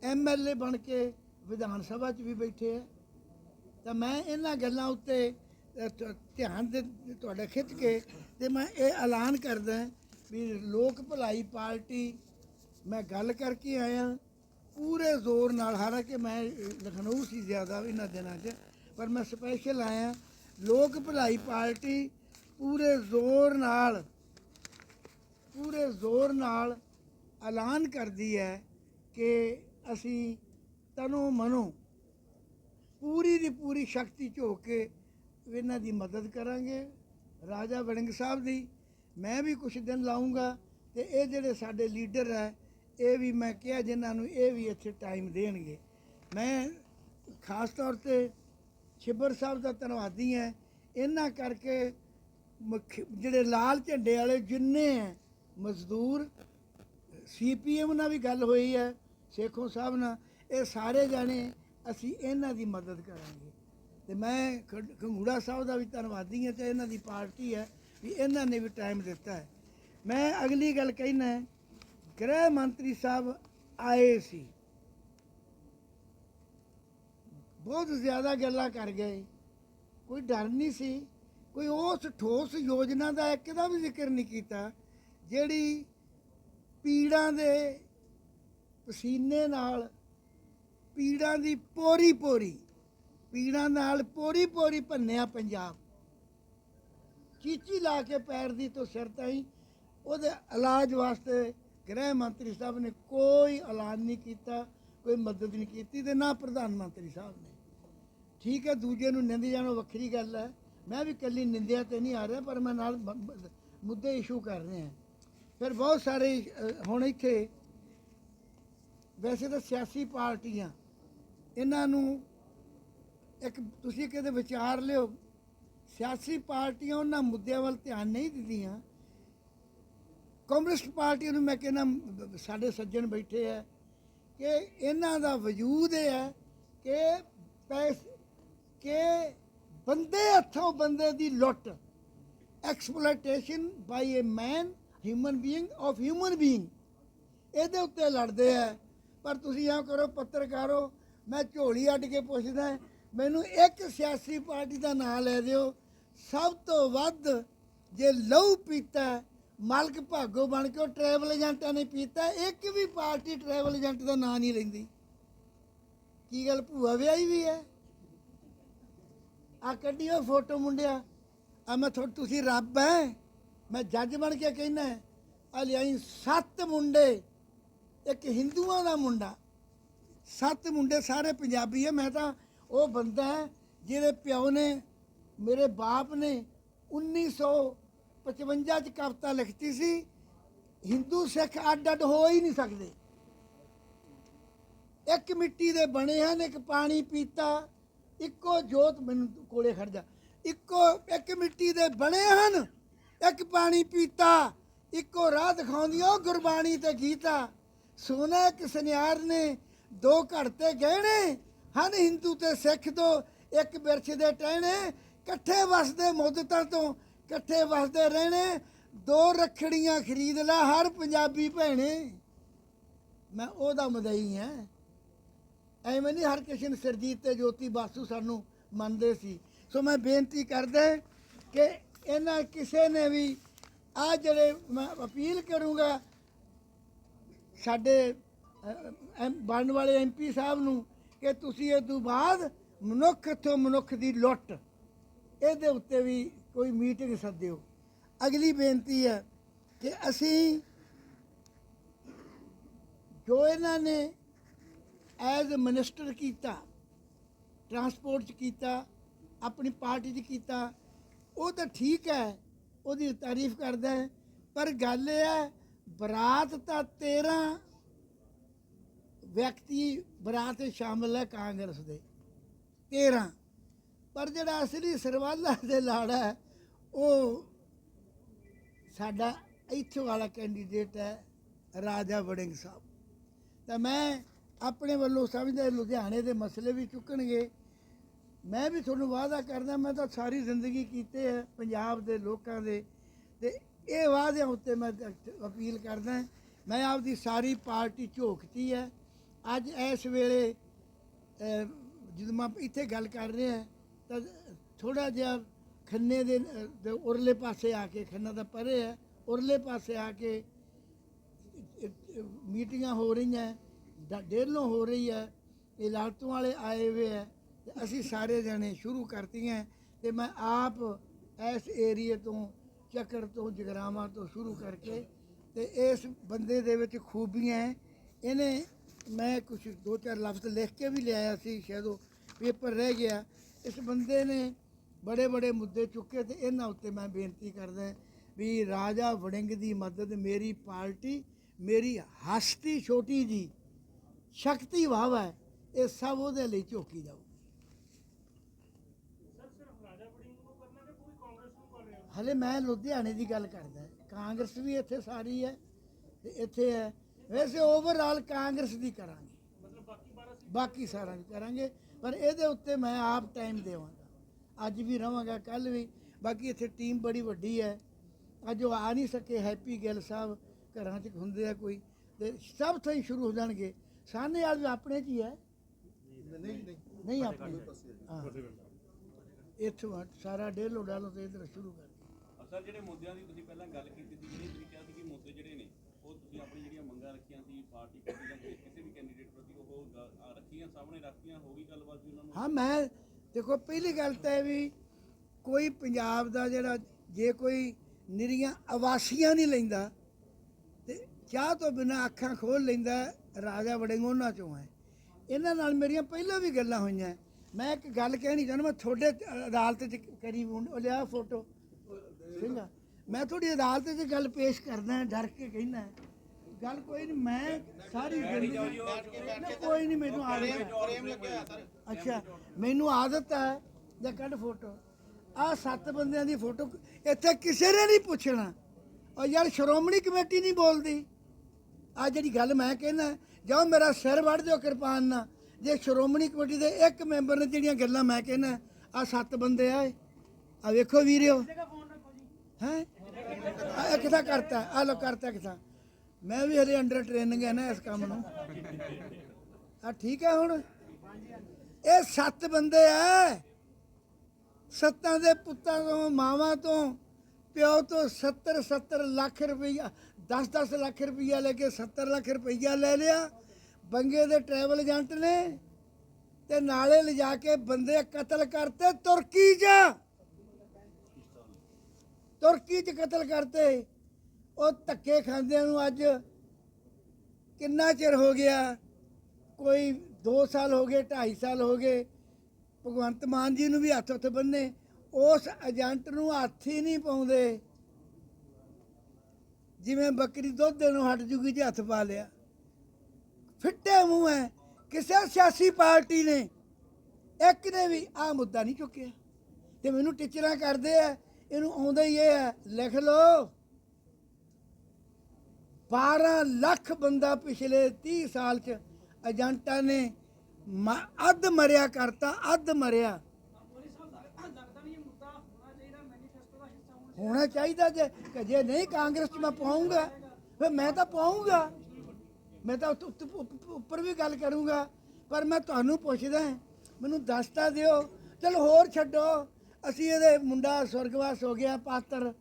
ਐਮਐਲਏ ਬਣ ਕੇ ਵਿਧਾਨ ਸਭਾ 'ਚ ਵੀ ਬੈਠੇ ਆ। ਤਾਂ ਮੈਂ ਇਹਨਾਂ ਗੱਲਾਂ ਉੱਤੇ ਧਿਆਨ ਦੇ, ਤੁਹਾਡਾ ਖਿੱਚ ਕੇ ਤੇ ਮੈਂ ਇਹ ਐਲਾਨ ਕਰਦਾ ਵੀ ਲੋਕ ਭਲਾਈ ਪਾਰਟੀ ਮੈਂ ਗੱਲ ਕਰਕੇ ਆਇਆ। ਪੂਰੇ ਜ਼ੋਰ ਨਾਲ, ਹਾਲਾਂਕਿ ਮੈਂ ਲਖਨਊ ਸੀ ਜ਼ਿਆਦਾ ਇਹਨਾਂ ਦਿਨਾਂ 'ਚ, ਪਰ ਮੈਂ ਸਪੈਸ਼ਲ ਆਇਆ। ਲੋਕ ਭਲਾਈ ਪਾਰਟੀ ਪੂਰੇ ਜ਼ੋਰ ਨਾਲ, ਪੂਰੇ ਜ਼ੋਰ ਨਾਲ ਐਲਾਨ ਕਰਦੀ ਹੈ ਕਿ ਅਸੀਂ ਤਨੋ ਮਨੋ ਪੂਰੀ ਦੀ ਪੂਰੀ ਸ਼ਕਤੀ ਝੋਕ ਕੇ ਇਹਨਾਂ ਦੀ ਮਦਦ ਕਰਾਂਗੇ। ਰਾਜਾ ਵੜਿੰਗ ਸਾਹਿਬ ਦੀ ਮੈਂ ਵੀ ਕੁਝ ਦਿਨ ਲਾਉਂਗਾ ਤੇ ਇਹ ਜਿਹੜੇ ਸਾਡੇ ਲੀਡਰ ਹੈ, ਇਹ ਵੀ ਮੈਂ ਕਿਹਾ ਜਿਨ੍ਹਾਂ ਨੂੰ ਇਹ ਵੀ ਇੱਥੇ ਟਾਈਮ ਦੇਣਗੇ। ਮੈਂ ਖਾਸ ਤੌਰ ਤੇ ਛਿੱਬਰ ਸਾਹਿਬ ਦਾ ਧੰਨਵਾਦੀ ਹਾਂ। ਇਹਨਾਂ ਕਰਕੇ ਜਿਹੜੇ ਲਾਲ ਝੰਡੇ ਵਾਲੇ ਜਿੰਨੇ ਹੈ, ਮਜ਼ਦੂਰ ਸੀਪੀਐਮ ਨਾਲ ਵੀ ਗੱਲ ਹੋਈ ਹੈ, ਸੇਖੋਂ ਸਾਹਿਬ ਨਾਲ। ਇਹ ਸਾਰੇ ਜਾਣੇ ਅਸੀਂ ਇਹਨਾਂ ਦੀ ਮਦਦ ਕਰਾਂਗੇ। ਤੇ ਮੈਂ ਖੰ- ਖੰਗੂੜਾ ਸਾਹਿਬ ਦਾ ਵੀ ਧੰਨਵਾਦੀ ਹਾਂ ਤੇ ਇਹਨਾਂ ਦੀ ਪਾਰਟੀ ਹੈ ਵੀ ਇਹਨਾਂ ਨੇ ਵੀ ਟਾਈਮ ਦਿੱਤਾ ਹੈ। ਮੈਂ ਅਗਲੀ ਗੱਲ ਕਹਿਣਾ ਗ੍ਰਹਿ ਮੰਤਰੀ ਸਾਹਿਬ ਆਏ ਸੀ। ਬਹੁਤ ਜ਼ਿਆਦਾ ਗੱਲਾਂ ਕਰ ਗਏ। ਕੋਈ ਡਰ ਨਹੀਂ ਸੀ। ਕੋਈ ਉਸ ਠੋਸ ਯੋਜਨਾ ਦਾ ਇੱਕ ਦਾ ਵੀ ਜ਼ਿਕਰ ਨਹੀਂ ਕੀਤਾ। ਜਿਹੜੀ ਪੀੜਾਂ ਦੇ ਪਸੀਨੇ ਨਾਲ, ਪੀੜਾਂ ਦੀ ਪੋਰੀ ਪੋਰੀ ਪੀੜਾਂ ਨਾਲ ਪੋਰੀ ਪੋਰੀ ਭੰਨਿਆ ਪੰਜਾਬ। ਚੀਚੀ ਲਾ ਕੇ ਪੈਰ ਦੀ ਤੋਂ ਸਿਰ ਤਾਈਂ, ਉਹਦੇ ਇਲਾਜ ਵਾਸਤੇ ਗ੍ਰਹਿ ਮੰਤਰੀ ਸਾਹਿਬ ਨੇ ਕੋਈ ਐਲਾਨ ਨਹੀਂ ਕੀਤਾ, ਕੋਈ ਮਦਦ ਨਹੀਂ ਕੀਤੀ ਤੇ ਨਾ ਪ੍ਰਧਾਨ ਮੰਤਰੀ ਸਾਹਿਬ ਨੇ। ਠੀਕ ਹੈ, ਦੂਜੇ ਨੂੰ ਨਿੰਦ ਜਾਣਾ, ਵੱਖਰੀ ਗੱਲ ਹੈ। ਮੈਂ ਵੀ ਇਕੱਲੀ ਨਿੰਦਿਆ ਤੇ ਨਹੀਂ ਆ ਰਿਹਾ, ਪਰ ਮੈਂ ਨਾਲ ਮੁੱਦੇ ਇਸ਼ੂ ਕਰ ਰਹੇ। ਹਾਂ ਫਿਰ ਬਹੁਤ ਸਾਰੇ ਹੁਣ ਇੱਥੇ ਵੈਸੇ ਤਾਂ ਸਿਆਸੀ ਪਾਰਟੀਆਂ, ਇਹਨਾਂ ਨੂੰ ਇੱਕ ਤੁਸੀਂ ਕਿਤੇ ਵਿਚਾਰ ਲਿਓ, ਸਿਆਸੀ ਪਾਰਟੀਆਂ ਉਹਨਾਂ ਮੁੱਦਿਆਂ ਵੱਲ ਧਿਆਨ ਨਹੀਂ ਦਿੰਦੀਆਂ। ਕਮਿਊਨਿਸਟ ਪਾਰਟੀ ਨੂੰ ਮੈਂ ਕਹਿੰਦਾ, ਸਾਡੇ ਸੱਜਣ ਬੈਠੇ ਆ, ਕਿ ਇਹਨਾਂ ਦਾ ਵਜੂਦ ਇਹ ਹੈ ਕਿ ਪੈਸ, ਕਿ ਬੰਦੇ ਹੱਥੋਂ ਬੰਦੇ ਦੀ ਲੁੱਟ exploitation by a man human being of human being ਇਹਦੇ ਉੱਤੇ ਲੜਦੇ ਆ। ਪਰ ਤੁਸੀਂ ਆ ਕਰੋ, ਪੱਤਰਕਾਰੋ, ਮੈਂ ਝੋਲੀ ਅੱਡ ਕੇ ਪੁੱਛਦਾ ਮੈਨੂੰ ਇੱਕ ਸਿਆਸੀ ਪਾਰਟੀ ਦਾ ਨਾਮ ਲੈ ਦਿਓ। ਸਭ ਤੋਂ ਵੱਧ ਜੇ ਲਹੂ ਪੀਤਾ, ਮਾਲਕ ਭਾਗੋ ਬਣ ਕੇ ਉਹ ਟਰੈਵਲ ਏਜੰਟਾਂ ਨੇ ਪੀਤਾ, ਇੱਕ ਵੀ ਪਾਰਟੀ ਟਰੈਵਲ ਏਜੰਟ ਦਾ ਨਾਂ ਨਹੀਂ ਲੈਂਦੀ। ਕੀ ਗੱਲ ਭੂਆ ਵਿਆਹੀ ਵੀ ਹੈ? ਆ ਕੱਢਿਓ ਫੋਟੋ ਮੁੰਡਿਆ। ਆ ਮੈਂ ਥੋ, ਤੁਸੀਂ ਰੱਬ ਹੈ? ਮੈਂ ਜੱਜ ਬਣ ਕੇ ਕਹਿਣਾ ਆ ਲਿਆਈ ਸੱਤ ਮੁੰਡੇ, ਇੱਕ ਹਿੰਦੂਆਂ ਦਾ ਮੁੰਡਾ। ਸੱਤ ਮੁੰਡੇ, ਸਾਰੇ ਪੰਜਾਬੀ ਹੈ, ਮੈਂ ਤਾਂ ਉਹ ਬੰਦਾ ਹੈ ਜਿਹਦੇ ਪਿਓ ਨੇ, ਮੇਰੇ ਬਾਪ ਨੇ 1955 ਚ ਕਵਿਤਾ ਲਿਖਤੀ ਸੀ, ਹਿੰਦੂ ਸਿੱਖ ਅੱਡ ਅੱਡ ਹੋ ਹੀ ਨਹੀਂ ਸਕਦੇ। ਇੱਕ ਮਿੱਟੀ ਦੇ ਬਣੇ ਹਨ, ਇੱਕ ਪਾਣੀ ਪੀਤਾ, ਇੱਕੋ ਜੋਤ ਮੈਨੂੰ ਕੋਲੇ ਖੜ ਜਾ। ਇੱਕੋ, ਇੱਕ ਮਿੱਟੀ ਦੇ ਬਣੇ ਹਨ ਇੱਕ ਪਾਣੀ ਪੀਤਾ, ਇੱਕੋ ਰਾਹ ਦਿਖਾਉਂਦੀ, ਉਹ ਗੁਰਬਾਣੀ ਤੇ ਗੀਤਾ ਸੋਨਾ ਇੱਕ ਸੁਨਿਆਰ ਨੇ, ਦੋ ਘੜ ਤੇ ਗਹਿਣੇ ਹਨ ਹਿੰਦੂ ਤੇ ਸਿੱਖ ਤੋਂ ਇੱਕ ਬਿਰਛ ਦੇ ਟਹਿਣੇ, ਇਕੱਠੇ ਵਸਦੇ ਮੁੱਦਤਾਂ ਤੋਂ, ਇਕੱਠੇ ਵਸਦੇ ਰਹਿਣੇ, ਦੋ ਰਖੜੀਆਂ ਖਰੀਦ ਲੈ, ਹਰ ਪੰਜਾਬੀ ਭੈਣੇ। ਮੈਂ ਉਹਦਾ ਮਦਈ ਹਾਂ ਐਵੇਂ ਨਹੀਂ ਹਰ ਕਿਸੇ ਨੂੰ ਸਰਜੀਤ ਤੇ ਜੋਤੀ ਬਾਸੂ ਸਾਨੂੰ ਮੰਨਦੇ ਸੀ। ਸੋ ਮੈਂ ਬੇਨਤੀ ਕਰਦਾ ਕਿ ਇਹਨਾਂ ਕਿਸੇ ਨੇ ਵੀ ਆ ਜਿਹੜੇ ਮੈਂ ਅਪੀਲ ਕਰੂੰਗਾ, ਸਾਡੇ ਐਮ- ਬਣਨ ਵਾਲੇ ਐਮਪੀ ਸਾਹਿਬ ਨੂੰ ਕਿ ਤੁਸੀਂ ਇਹ ਤੋਂ ਬਾਅਦ ਮਨੁੱਖ ਤੋਂ ਮਨੁੱਖ ਦੀ ਲੁੱਟ, ਇਹਦੇ ਉੱਤੇ ਵੀ ਕੋਈ ਮੀਟਿੰਗ ਸੱਦਿਓ। ਅਗਲੀ ਬੇਨਤੀ ਹੈ ਕਿ ਅਸੀਂ ਜੋ ਇਹਨਾਂ ਨੇ ਐਜ਼ ਮਿਨਿਸਟਰ ਕੀਤਾ, ਟਰਾਂਸਪੋਰਟ ਚ ਕੀਤਾ, ਆਪਣੀ ਪਾਰਟੀ ਚ ਕੀਤਾ ਉਹ ਤਾਂ ਠੀਕ ਹੈ, ਉਹਦੀ ਤਾਰੀਫ ਕਰਦਾ ਹੈ। ਪਰ ਗੱਲ ਇਹ ਹੈ, ਬਰਾਤ ਤਾਂ 13 ਵਿਅਕਤੀ ਬਰਾਤ ਵਿੱਚ ਸ਼ਾਮਲ ਹੈ ਕਾਂਗਰਸ ਦੇ 13 ਪਰ ਜਿਹੜਾ ਅਸਲੀ ਸਰਵਾਲਾ ਦੇ ਲਾੜਾ ਉਹ ਸਾਡਾ ਇੱਥੇ ਵਾਲਾ ਕੈਂਡੀਡੇਟ ਹੈ, ਰਾਜਾ ਵੜਿੰਗ ਸਾਹਿਬ। ਤਾਂ ਮੈਂ ਆਪਣੇ ਵੱਲੋਂ ਸਮਝਦਾ ਲੁਧਿਆਣੇ ਦੇ ਮਸਲੇ ਵੀ ਚੁੱਕਣਗੇ। ਮੈਂ ਵੀ ਤੁਹਾਨੂੰ ਵਾਅਦਾ ਕਰਦਾ, ਮੈਂ ਤਾਂ ਸਾਰੀ ਜ਼ਿੰਦਗੀ ਕੀਤੇ ਹੈ, ਪੰਜਾਬ ਦੇ ਲੋਕਾਂ ਦੇ। ਤੇ ਇਹ ਵਾਅਦਿਆਂ ਉੱਤੇ ਮੈਂ ਅਪੀਲ ਕਰਦਾ ਮੈਂ ਆਪਦੀ ਸਾਰੀ ਪਾਰਟੀ ਝੋਕਤੀ ਹੈ। ਅੱਜ ਇਸ ਵੇਲੇ ਜਦੋਂ ਮੈਂ ਇੱਥੇ ਗੱਲ ਕਰ ਰਿਹਾ, ਤਾਂ ਥੋੜਾ ਜਿਹਾ ਖੰਨੇ ਦੇ ਉਰਲੇ ਪਾਸੇ ਆ ਕੇ ਖੰਨਾ ਦਾ ਪਰੇ ਹੈ, ਉਰਲੇ ਪਾਸੇ ਆ ਕੇ ਮੀਟਿੰਗਾਂ ਹੋ ਰਹੀਆਂ ਡੇਰਲੋਂ ਹੋ ਰਹੀ ਹੈ, ਇਹ ਲਾਲਤੋਂ ਵਾਲੇ ਆਏ ਹੋਏ ਹੈ। ਤੇ ਅਸੀਂ ਸਾਰੇ ਜਣੇ ਸ਼ੁਰੂ ਕਰਤੀਆਂ ਤੇ ਮੈਂ ਆਪ ਇਸ ਏਰੀਏ ਤੋਂ ਚੱਕਰ ਤੋਂ, ਜਗਰਾਵਾਂ ਤੋਂ ਸ਼ੁਰੂ ਕਰਕੇ ਤੇ ਇਸ ਬੰਦੇ ਦੇ ਵਿੱਚ ਖੂਬੀਆਂ ਹੈ ਇਹਨੇ ਮੈਂ ਕੁਝ ਦੋ ਚਾਰ ਲਫ਼ਜ਼ ਲਿਖ ਕੇ ਵੀ ਲਿਆਇਆ ਸੀ, ਸ਼ਾਇਦ ਉਹ ਪੇਪਰ ਰਹਿ ਗਿਆ। ਇਸ ਬੰਦੇ ਨੇ ਬੜੇ ਬੜੇ ਮੁੱਦੇ ਚੁੱਕੇ ਤੇ ਇਹਨਾਂ ਉੱਤੇ ਮੈਂ ਬੇਨਤੀ ਕਰਦਾ ਵੀ ਰਾਜਾ ਵੜਿੰਗ ਦੀ ਮਦਦ ਮੇਰੀ ਪਾਰਟੀ ਮੇਰੀ ਹਸਤੀ ਛੋਟੀ ਜੀ, ਸ਼ਕਤੀ ਵਾਹ ਹੈ ਇਹ ਸਭ ਉਹਦੇ ਲਈ ਝੋਕੀ ਜਾਊ। ਹਲੇ ਮੈਂ ਲੁਧਿਆਣੇ ਦੀ ਗੱਲ ਕਰਦਾ, ਕਾਂਗਰਸ ਵੀ ਇੱਥੇ ਸਾਰੀ ਹੈ ਤੇ ਇੱਥੇ ਹੈ। ਵੈਸੇ ਓਵਰਆਲ ਕਾਂਗਰਸ ਦੀ ਕਰਾਂਗੇ। ਬਾਕੀ ਸਾਰਾ ਵੀ ਕਰਾਂਗੇ, ਪਰ ਇਹਦੇ ਉੱਤੇ ਮੈਂ ਆਪ ਟਾਈਮ ਦੇਵਾਂਗਾ। ਅੱਜ ਵੀ ਰਵਾਂਗਾ ਕੱਲ ਵੀ। ਬਾਕੀ ਇੱਥੇ ਟੀਮ ਬੜੀ ਵੱਡੀ ਹੈ। ਅੱਜ ਉਹ ਆ ਨਹੀਂ ਸਕੇ, ਹੈਪੀ ਗਿੱਲ ਸਾਹਿਬ ਘਰਾਂ 'ਚ ਹੁੰਦੇ ਆ ਕੋਈ, ਤੇ ਸਭ ਤੋਂ ਹੀ ਸ਼ੁਰੂ ਹੋ ਜਾਣਗੇ। ਸਾਨੇ ਵਾਲ ਵੀ ਆਪਣੇ 'ਚ ਹੀ ਹੈ। ਨਹੀਂ ਆਪਣੇ ਇੱਥੋਂ ਸਾਰਾ ਡੇਲੋ ਡਾਲੋ ਤੇ ਇਧਰ ਸ਼ੁਰੂ ਕਰ। ਅਸਲ ਜਿਹੜੇ ਮੁੱਦਿਆਂ ਦੀ ਤੁਸੀਂ ਪਹਿਲਾਂ ਗੱਲ ਕੀਤੀ ਸੀ, ਜਿਹੜੇ ਤੁਸੀਂ ਕਿਹਾ ਸੀ ਕਿ ਮੁੱਦੇ ਜਿਹੜੇ ਨੇ, ਉਹ ਤੁਸੀਂ ਆਪਣੀ ਜਿਹੜੀਆਂ ਮੰਗਾਂ ਰੱਖੀਆਂ ਸੀ, ਪਾਰਟੀ ਪ੍ਰਤੀ ਜਾਂ ਕਿਸੇ- ਵੀ ਕੈਂਡੀਡੇਟ ਪ੍ਰਤੀ ਉਹ ਗ- ਰੱਖੀਆਂ, ਸਾਹਮਣੇ ਰੱਖੀਆਂ, ਹੋ ਗਈ ਗੱਲਬਾਤ ਵੀ ਉਹਨਾਂ ਨੂੰ? ਹਾਂ, ਮੈਂ ਦੇਖੋ, ਪਹਿਲੀ ਗੱਲ ਤਾਂ ਇਹ ਵੀ ਕੋਈ ਪੰਜਾਬ ਦਾ ਜਿਹੜਾ, ਜੇ ਕੋਈ ਨਿਰੀਆਂ ਆਵਾਸੀਆਂ ਨਹੀਂ ਲੈਂਦਾ, ਤੇ ਚਾਹ ਤੋਂ ਬਿਨਾ ਅੱਖਾਂ ਖੋਲ ਲੈਂਦਾ, ਰਾਜਾ ਵੜਿੰਗ ਉਹਨਾਂ ਚੋਂ ਹੈ। ਇਹਨਾਂ ਨਾਲ ਮੇਰੀਆਂ ਪਹਿਲਾਂ ਵੀ ਗੱਲਾਂ ਹੋਈਆਂ। ਮੈਂ ਇੱਕ ਗੱਲ ਕਹਿਣੀ ਚਾਹੁੰਦਾ, ਮੈਂ ਤੁਹਾਡੇ ਅਦਾਲਤ 'ਚ ਕਰੀ ਉਹ ਲਿਆ ਫੋਟੋ। ਸਿੰਘਾ ਮੈਂ ਤੁਹਾਡੀ ਅਦਾਲਤ 'ਚ ਗੱਲ ਪੇਸ਼ ਕਰਦਾ ਡਰ ਕੇ ਕਹਿਣਾ ਗੱਲ ਕੋਈ ਨਹੀਂ ਮੈਂ ਸਾਰੀ ਜ਼ਿੰਦਗੀ ਨਾ, ਕੋਈ ਨਹੀਂ ਮੈਨੂੰ ਆਦਤ ਹੈ। ਅੱਛਾ ਮੈਨੂੰ ਆਦਤ ਹੈ ਜਾਂ ਕੱਢ ਫੋਟੋ। ਆ ਸੱਤ ਬੰਦਿਆਂ ਦੀ ਫੋਟੋ ਇੱਥੇ ਕਿਸੇ ਨੇ ਨਹੀਂ ਪੁੱਛਣਾ। ਔਰ ਯਾਰ ਸ਼੍ਰੋਮਣੀ ਕਮੇਟੀ ਨਹੀਂ ਬੋਲਦੀ। ਆ ਜਿਹੜੀ ਗੱਲ ਮੈਂ ਕਹਿਣਾ ਜਾਓ ਮੇਰਾ ਸਿਰ ਵੱਢ ਦਿਓ ਕਿਰਪਾਨ ਨਾਲ। ਜੇ ਸ਼੍ਰੋਮਣੀ ਕਮੇਟੀ ਦੇ ਇੱਕ ਮੈਂਬਰ ਨੇ ਜਿਹੜੀਆਂ ਗੱਲਾਂ ਮੈਂ ਕਹਿਣਾ ਆ ਸੱਤ ਬੰਦੇ ਆਏ। ਆ ਵੇਖੋ ਵੀਰਿਓ। ਹੈ? ਆ ਕਿਥਾ ਕਰਤਾ ਆ ਲੋ ਕਰਤਾ ਕਿਥਾ ਮੈਂ ਵੀ ਹਲੇ ਅੰਡਰ ਟ੍ਰੇਨਿੰਗ ਹੈ ਨਾ ਇਸ ਕੰਮ ਨੂੰ। ਆ ਠੀਕ ਹੈ ਹੁਣ? ਇਹ ਸੱਤ ਬੰਦੇ ਆ। ਸੱਤਾਂ ਦੇ ਪੁੱਤਾਂ ਤੋਂ, ਮਾਵਾਂ ਤੋਂ, ਪਿਓ ਤੋਂ 70 70 ਲੱਖ ਰੁਪਈਆ 10 10 ਲੱਖ ਰੁਪਈਆ ਲੈ ਕੇ 70 ਲੱਖ ਰੁਪਈਆ ਲੈ ਲਿਆ। ਬੰਗੇ ਦੇ ਟਰੈਵਲ ਏਜੰਟ ਨੇ ਤੇ ਨਾਲੇ ਲਿਜਾ ਕੇ ਬੰਦੇ ਕਤਲ ਕਰਤੇ, ਤੁਰਕੀ 'ਚ। ਤੁਰਕੀ 'ਚ ਕਤਲ ਕਰਤੇ। ਉਹ ਧੱਕੇ ਖਾਂਦਿਆਂ ਨੂੰ ਅੱਜ ਕਿੰਨਾ ਚਿਰ ਹੋ ਗਿਆ? ਕੋਈ 2 ਸਾਲ ਹੋ ਗਏ 2.5 ਸਾਲ ਹੋ ਗਏ। ਭਗਵੰਤ ਮਾਨ ਜੀ ਨੂੰ ਵੀ ਹੱਥ ਉੱਤੇ ਬੰਨੇ ਉਸ ਏਜੰਟ ਨੂੰ ਹੱਥ ਹੀ ਨਹੀਂ ਪਾਉਂਦੇ। ਜਿਵੇਂ ਬੱਕਰੀ ਦੁੱਧ ਦੇ ਨੂੰ ਹਟ ਜੂਗੀ ਜੀ ਹੱਥ ਪਾ ਲਿਆ। ਫਿੱਟੇ ਮੂੰਹ ਹੈ ਕਿਸੇ ਸਿਆਸੀ ਪਾਰਟੀ ਨੇ ਇੱਕ ਨੇ ਵੀ ਆ ਮੁੱਦਾ ਨਹੀਂ ਚੁੱਕਿਆ। ਤੇ ਮੈਨੂੰ ਟੀਚਰਾਂ ਕਰਦੇ ਆ ਇਹਨੂੰ ਆਉਂਦਾ ਹੀ ਇਹ ਹੈ, ਲਿਖ ਲਓ। 12 ਲੱਖ ਬੰਦਾ ਪਿਛਲੇ 30 ਸਾਲ ਚ ਏਜੰਟਾਂ ਨੇ ਮ- ਅੱਧ ਮਰਿਆ ਕਰਤਾ, ਅੱਧ ਮਰਿਆ। ਹੋਣਾ ਚਾਹੀਦਾ ਜੇ, ਕਿ ਜੇ ਨਹੀਂ ਕਾਂਗਰਸ ਚ ਮੈਂ ਪਾਉਂਗਾ, ਫਿਰ ਮੈਂ ਤਾਂ ਪਾਉਂਗਾ। ਮੈਂ ਤਾਂ ਉੱਪਰ ਵੀ ਗੱਲ ਕਰੂੰਗਾ, ਪਰ ਮੈਂ ਤੁਹਾਨੂੰ ਪੁੱਛਦਾ, ਮੈਨੂੰ ਦੱਸਤਾ ਦਿਓ। ਚਲ ਹੋਰ ਛੱਡੋ। ਅਸੀਂ ਇਹਦੇ ਮੁੰਡਾ ਸਵਰਗਵਾਸ ਹੋ ਗਿਆ, ਪਾਤਰ।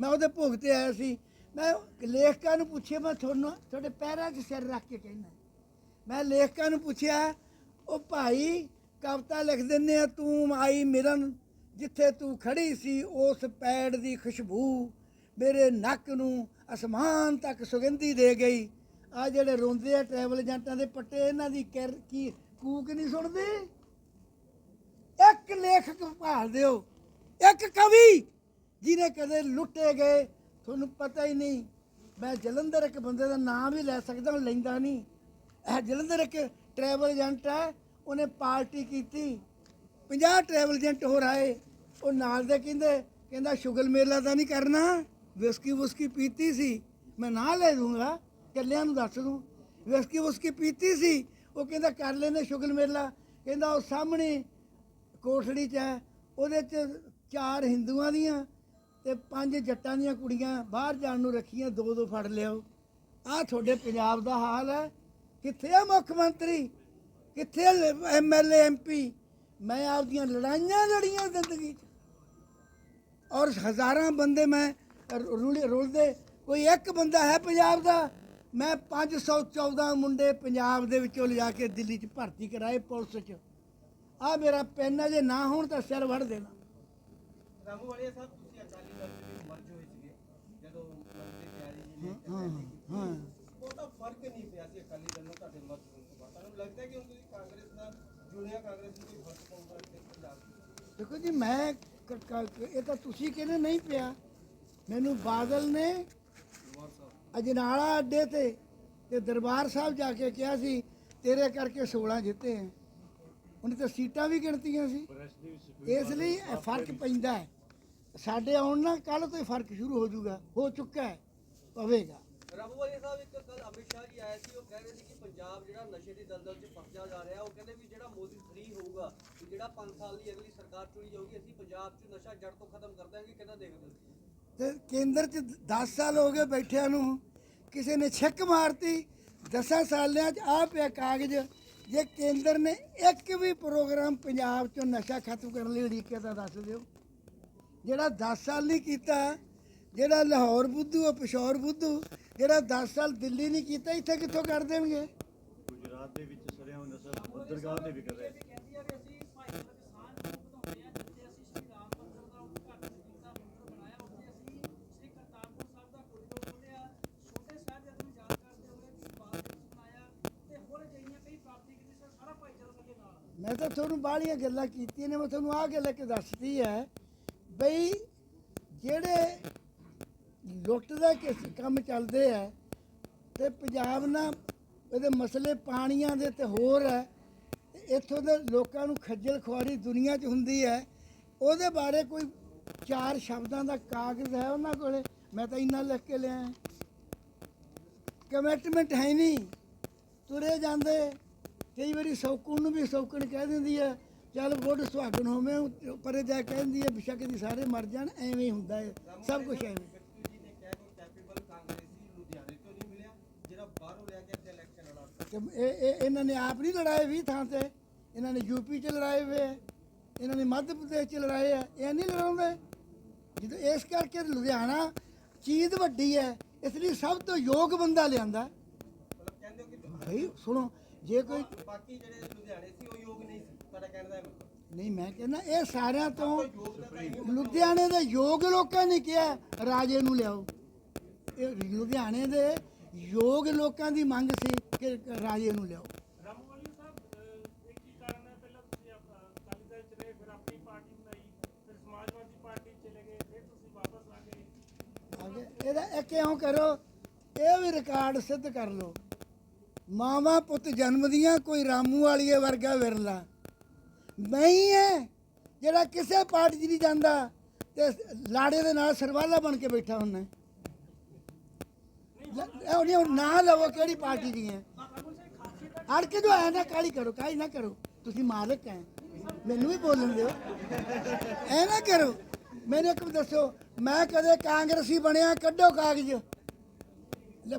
ਮੈਂ ਉਹਦੇ ਭੋਗ ਤੇ ਆਇਆ ਸੀ। ਮੈਂ ਲੇਖਕਾਂ ਨੂੰ ਪੁੱਛਿਆ, ਮੈਂ ਤੁਹਾਨੂੰ, ਤੁਹਾਡੇ ਪੈਰਾਂ 'ਚ ਸਿਰ ਰੱਖ ਕੇ ਕਹਿੰਦਾ ਮੈਂ ਲੇਖਕਾਂ ਨੂੰ ਪੁੱਛਿਆ, ਉਹ ਭਾਈ, ਕਵਿਤਾ ਲਿਖ ਦਿੰਨੇ ਆ, ਤੂੰ ਆਈ ਮਿਲਨ ਜਿੱਥੇ ਤੂੰ ਖੜੀ ਸੀ, ਉਸ ਪੈੜ ਦੀ ਖੁਸ਼ਬੂ ਮੇਰੇ ਨੱਕ ਨੂੰ ਅਸਮਾਨ ਤੱਕ ਸੁਗੰਧੀ ਦੇ ਗਈ। ਆ ਜਿਹੜੇ ਰੋਂਦੇ ਆ ਟਰੈਵਲ ਏਜੰਟਾਂ ਦੇ ਪੱਟੇ, ਇਹਨਾਂ ਦੀ ਕਿਰ- ਕੀ, ਕੂਕ ਨਹੀਂ ਸੁਣਦੇ? ਇੱਕ ਲੇਖਕ ਭਾਲ ਦਿਓ। ਇੱਕ ਕਵੀ ਜਿਹਨੇ ਕਦੇ ਲੁੱਟੇ ਗਏ, ਤੁਹਾਨੂੰ ਪਤਾ ਹੀ ਨਹੀਂ। ਮੈਂ ਜਲੰਧਰ ਇੱਕ ਬੰਦੇ ਦਾ ਨਾਮ ਵੀ ਲੈ ਸਕਦਾ ਹਾਂ ਲੈਂਦਾ ਨਹੀਂ। ਇਹ ਜਲੰਧਰ ਇੱਕ ਟਰੈਵਲ ਏਜੰਟ ਹੈ, ਉਹਨੇ ਪਾਰਟੀ ਕੀਤੀ। 50 ਟਰੈਵਲ ਏਜੰਟ ਹੋਰ ਆਏ। ਉਹ ਨਾਲ ਦੇ ਕਹਿੰਦੇ, ਕਹਿੰਦਾ, ਸ਼ੁਗਲ ਮੇਲਾ ਤਾਂ ਨਹੀਂ ਕਰਨਾ। ਵਿਸਕੀ ਵੁਸਕੀ ਪੀਤੀ ਸੀ। ਮੈਂ ਨਾ ਲੈ ਦੂੰਗਾ ਕੱਲਿਆਂ ਨੂੰ ਦੱਸ ਦੂੰ। ਵਿਸਕੀ ਵੁਸਕੀ ਪੀਤੀ ਸੀ। ਉਹ ਕਹਿੰਦਾ, ਕਰ ਲੈਨੇ ਸ਼ੁਗਲ ਮੇਲਾ। ਕਹਿੰਦਾ, ਉਹ ਸਾਹਮਣੇ ਕੋਠੜੀ 'ਚ ਹੈ, ਉਹਦੇ 'ਚ ਚਾਰ ਹਿੰਦੂਆਂ ਦੀਆਂ ਤੇ ਪੰਜ ਜੱਟਾਂ ਦੀਆਂ ਕੁੜੀਆਂ ਬਾਹਰ ਜਾਣ ਨੂੰ ਰੱਖੀਆਂ, ਦੋ ਦੋ ਫੜ ਲਿਓ ਆਹ ਤੁਹਾਡੇ ਪੰਜਾਬ ਦਾ ਹਾਲ ਹੈ। ਕਿੱਥੇ ਆ ਮੁੱਖ ਮੰਤਰੀ? ਕਿੱਥੇ ਐਮਐਲਏ ਐਮਪੀ ਮੈਂ ਆਪਦੀਆਂ ਲੜਾਈਆਂ ਲੜੀਆਂ ਜ਼ਿੰਦਗੀ 'ਚ। ਔਰ ਹਜ਼ਾਰਾਂ ਬੰਦੇ ਮੈਂ ਰੁਲ- ਰੁਲਦੇ, ਕੋਈ ਇੱਕ ਬੰਦਾ ਹੈ ਪੰਜਾਬ ਦਾ? ਮੈਂ 514 ਮੁੰਡੇ ਪੰਜਾਬ ਦੇ ਵਿੱਚੋਂ ਲਿਜਾ ਕੇ ਦਿੱਲੀ 'ਚ ਭਰਤੀ ਕਰਾਏ ਪੁਲਿਸ 'ਚ। ਆ ਮੇਰਾ ਪੈਨ ਜੇ ਨਾ ਹੋਣ ਤਾਂ ਸਿਰ ਵੜ ਦੇਣਾ। ਰਾਮੂ ਵਾਲੀਆ ਸਾਹਿਬ ਤੁਸੀਂ ਅਕਾਲੀ ਦਲ ਦੇ ਵਿੱਚ ਮਰਜ ਹੋਏ ਸੀਗੇ। ਜਦੋਂ ਬੰਦੇ ਪਿਆਰੀ ਜੀ ਨੇ ਹਾਂ ਹਾਂ ਉਹ ਤਾਂ ਫ਼ਰਕ ਨਹੀਂ ਪਿਆ ਸੀ ਅਕਾਲੀ ਦਲ ਨੂੰ ਤੁਹਾਡੇ ਮਰਜ ਹੋਣ ਤੋਂ ਬਾਅਦ। ਤੁਹਾਨੂੰ ਲੱਗਦਾ ਹੈ ਕਿ ਹੁਣ ਤੁਸੀਂ ਕਾਂਗਰਸ ਨਾਲ ਜੁੜਿਆ ਕਾਂਗਰਸ ਦੀ ਕੋਈ ਫ਼ਰਕ ਪਊਗਾ ਇੱਥੇ ਪੰਜਾਬ 'ਚ ਦੇਖੋ ਜੀ ਮੈਂ ਇਹ ਤਾਂ ਤੁਸੀਂ ਕਹਿੰਦੇ ਨਹੀਂ ਪਿਆ। ਮੈਨੂੰ ਬਾਦਲ ਨੇ ਅਜਨਾਲਾ ਅੱਡੇ ਤੇ ਤੇ ਦਰਬਾਰ ਸਾਹਿਬ ਜਾ ਕੇ ਕਿਹਾ ਸੀ ਤੇਰੇ ਕਰਕੇ 16 ਜਿੱਤੇ ਹੈ ਉਹਨੇ ਤਾਂ ਸੀਟਾਂ ਵੀ ਗਿਣਤੀਆਂ ਸੀ। ਇਸ ਲਈ ਇਹ ਫ਼ਰਕ ਪੈਂਦਾ ਹੈ। ਸਾਡੇ ਆਉਣ ਨਾਲ ਕੱਲ ਤੋਂ ਹੀ ਫ਼ਰਕ ਸ਼ੁਰੂ ਹੋ ਜਾਊਗਾ ਹੋ ਚੁੱਕਾ ਹੈ ਪਵੇਗਾ। ਰਬੂਵਾਲੀ ਸਾਹਿਬ ਇੱਕ ਕੱਲ ਅਮਿਤ ਸ਼ਾਹ ਜੀ ਆਏ ਸੀ ਉਹ ਕਹਿ ਰਹੇ ਸੀ ਕਿ ਪੰਜਾਬ ਜਿਹੜਾ ਨਸ਼ੇ ਦੀ ਦਲਦਲ 'ਚ ਫਸਿਆ ਜਾ ਰਿਹਾ ਉਹ ਕਹਿੰਦੇ ਵੀ ਜਿਹੜਾ ਮੋਦੀ ਫ੍ਰੀ ਹੋਊਗਾ ਵੀ ਜਿਹੜਾ 5 ਸਾਲ ਦੀ ਅਗਲੀ ਸਰਕਾਰ ਚੁਣੀ ਜਾਊਗੀ ਅਸੀਂ ਪੰਜਾਬ 'ਚ ਨਸ਼ਾ ਜੜ ਤੋਂ ਖਤਮ ਕਰ ਦਾਂਗੇ ਕਿੱਦਾਂ ਦੇਖਦੇ ਹੋ ਤੇ ਕੇਂਦਰ 'ਚ 10 ਸਾਲ ਹੋ ਗਏ ਬੈਠਿਆਂ ਨੂੰ ਕਿਸੇ ਨੇ ਛਿੱਕ ਮਾਰਤੀ 10 ਸਾਲਿਆਂ 'ਚ ਆ ਪਿਆ ਕਾਗਜ਼ ਜੇ ਕੇਂਦਰ ਨੇ ਇੱਕ ਵੀ ਪ੍ਰੋਗਰਾਮ ਪੰਜਾਬ 'ਚੋਂ ਨਸ਼ਾ ਖਤਮ ਕਰਨ ਲਈ ਉਡੀਕਿਆ ਤਾਂ ਦੱਸ ਦਿਓ। ਜਿਹੜਾ 10 ਸਾਲ ਨਹੀਂ ਕੀਤਾ, ਜਿਹੜਾ ਲਾਹੌਰ ਬੁੱਧੂ ਆ ਪਿਸ਼ੌਰ ਬੁੱਧੂ, ਜਿਹੜਾ 10 ਸਾਲ ਦਿੱਲੀ ਨਹੀਂ ਕੀਤਾ, ਇੱਥੇ ਕਿੱਥੋਂ ਕਰ ਦੇਣਗੇ? ਗੁਜਰਾਤ ਦੇ ਵਿੱਚ ਸਰਿਆਂ ਹੋਇਆ ਬੰਦਰਗਾਹ ਤੇ ਵਿਕ ਰਿਹਾ ਮੈਂ ਤਾਂ ਤੁਹਾਨੂੰ ਬਾਹਲੀਆਂ ਗੱਲਾਂ ਕੀਤੀਆਂ ਨੇ, ਮੈਂ ਤੁਹਾਨੂੰ ਆਹ ਗੱਲ ਇੱਕ ਦੱਸਦੀ ਹੈ ਬਈ ਜਿਹੜੇ ਲੁੱਟ ਦਾ ਕਿਸ ਕੰਮ ਚੱਲਦੇ ਆ ਤੇ ਪੰਜਾਬ ਨਾਲ ਇਹਦੇ ਮਸਲੇ ਪਾਣੀਆਂ ਦੇ ਤੇ ਹੋਰ ਹੈ ਇੱਥੋਂ ਦੇ ਲੋਕਾਂ ਨੂੰ ਖੱਜਲ ਖੁਆਰੀ ਦੁਨੀਆ 'ਚ ਹੁੰਦੀ ਹੈ, ਉਹਦੇ ਬਾਰੇ ਕੋਈ ਚਾਰ ਸ਼ਬਦਾਂ ਦਾ ਕਾਗਜ਼ ਹੈ ਉਹਨਾਂ ਕੋਲੇ? ਮੈਂ ਤਾਂ ਇੰਨਾ ਲਿਖ ਕੇ ਲਿਆ ਕਮਿਟਮੈਂਟ ਹੈ ਨਹੀਂ। ਤੁਰੇ ਜਾਂਦੇ। ਕਈ ਵਾਰੀ ਸੌਕਣ ਨੂੰ ਵੀ ਸੌਕਣ ਕਹਿ ਦਿੰਦੀ ਹੈ ਚੱਲ ਵੋਟ ਸੁਹਾਗਣ ਹੋਵੇ ਪਰੇ ਜਾ ਕੇ ਕਹਿੰਦੀ ਹੈ ਬਿਸ਼ੱਕ ਦੀ ਸਾਰੇ ਮਰ ਜਾਣ, ਐਵੇਂ ਹੀ ਹੁੰਦਾ ਹੈ, ਸਭ ਕੁਝ ਐਵੇਂ। ਇਹ ਇਹ ਇਹਨਾਂ ਨੇ ਆਪ ਨਹੀਂ ਲੜਾਏ ਵੀ ਥਾਂ ਤੇ, ਇਹਨਾਂ ਨੇ ਯੂਪੀ 'ਚ ਲੜਾਏ ਹੋਏ ਇਹਨਾਂ ਨੇ ਮੱਧ ਪ੍ਰਦੇਸ਼ 'ਚ ਲੜਾਏ ਆ, ਇਹ ਨਹੀਂ ਲੜਾਉਂਦੇ। ਜਦੋਂ ਇਸ ਕਰਕੇ ਲੁਧਿਆਣਾ ਚੀਜ਼ ਵੱਡੀ ਹੈ, ਇਸ ਲਈ ਸਭ ਤੋਂ ਯੋਗ ਬੰਦਾ ਲਿਆਂਦਾ। ਭਾਈ ਸੁਣੋ ਜੇ ਕੋਈ ਬਾਕੀ ਜਿਹੜੇ ਲੁਧਿਆਣੇ ਸੀ ਉਹ ਯੋਗ ਨਹੀਂ ਸੀ। ਤੁਹਾਡਾ ਕਹਿਣ ਦਾ ਇਹ ਮਤਲਬ? ਨਹੀਂ ਮੈਂ ਕਹਿੰਦਾ ਇਹ ਸਾਰਿਆਂ ਤੋਂ ਲੁਧਿਆਣੇ ਦੇ ਯੋਗ ਲੋਕਾਂ ਨੇ ਕਿਹਾ ਰਾਜੇ ਨੂੰ ਲਿਆਓ। ਇਹ ਲੁਧਿਆਣੇ ਦੇ ਯੋਗ ਲੋਕਾਂ ਦੀ ਮੰਗ ਸੀ ਕਿ ਰਾਜੇ ਨੂੰ ਲਿਆਓ। ਰਾਮੂਵਾਲੀ ਸਾਹਿਬ ਅਹ, ਇੱਕ ਹੀ ਕਾਰਨ ਹੈ? ਪਹਿਲਾਂ ਤੁਸੀਂ ਆਪ- ਅਕਾਲੀ ਦਲ ਚ ਰਹੇ ਫਿਰ ਆਪਣੀ ਪਾਰਟੀ ਬਣਾਈ ਫਿਰ ਸਮਾਜਵਾਦੀ ਪਾਰਟੀ ਚ ਚਲੇ ਗਏ ਫਿਰ ਤੁਸੀਂ ਵਾਪਸ ਆ ਗਏ। ਆਗੇ ਇਹਦਾ ਇਹ ਕਿਉਂ ਕਰੋ? ਇਹ ਵੀ ਰਿਕਾਰਡ ਸਿੱਧ ਕਰ ਲਓ। ਮਾਵਾਂ ਪੁੱਤ ਜਨਮਦੀਆਂ ਕੋਈ ਰਾਮੂ ਵਾਲੀਏ ਵਰਗਾ ਵਿਰਲਾ। ਮੈਂ ਹੀ ਹੈ ਜਿਹੜਾ ਕਿਸੇ ਪਾਰਟੀ 'ਚ ਨਹੀਂ ਜਾਂਦਾ ਤੇ ਲਾੜੇ ਦੇ ਨਾਲ ਸਰਵਾਲਾ ਬਣ ਕੇ ਬੈਠਾ ਹੁੰਦਾ। ਉਹ ਨਾ ਲਵੋ ਕਿਹੜੀ ਪਾਰਟੀ ਦੀ ਹੈ ਅੜ ਕੇ ਜੋ ਆਇਆ ਨਾ ਕਾਲੀ ਕਰੋ ਕਾਲੀ ਨਾ ਕਰੋ। ਤੁਸੀਂ ਮਾਲਕ ਹੈ ਮੈਨੂੰ ਵੀ ਬੋਲਣ ਦਿਓ। ਐ ਨਾ ਕਰੋ। ਮੈਨੂੰ ਇੱਕ ਦੱਸੋ, ਮੈਂ ਕਦੇ ਕਾਂਗਰਸੀ ਬਣਿਆ, ਕੱਢੋ ਕਾਗਜ਼।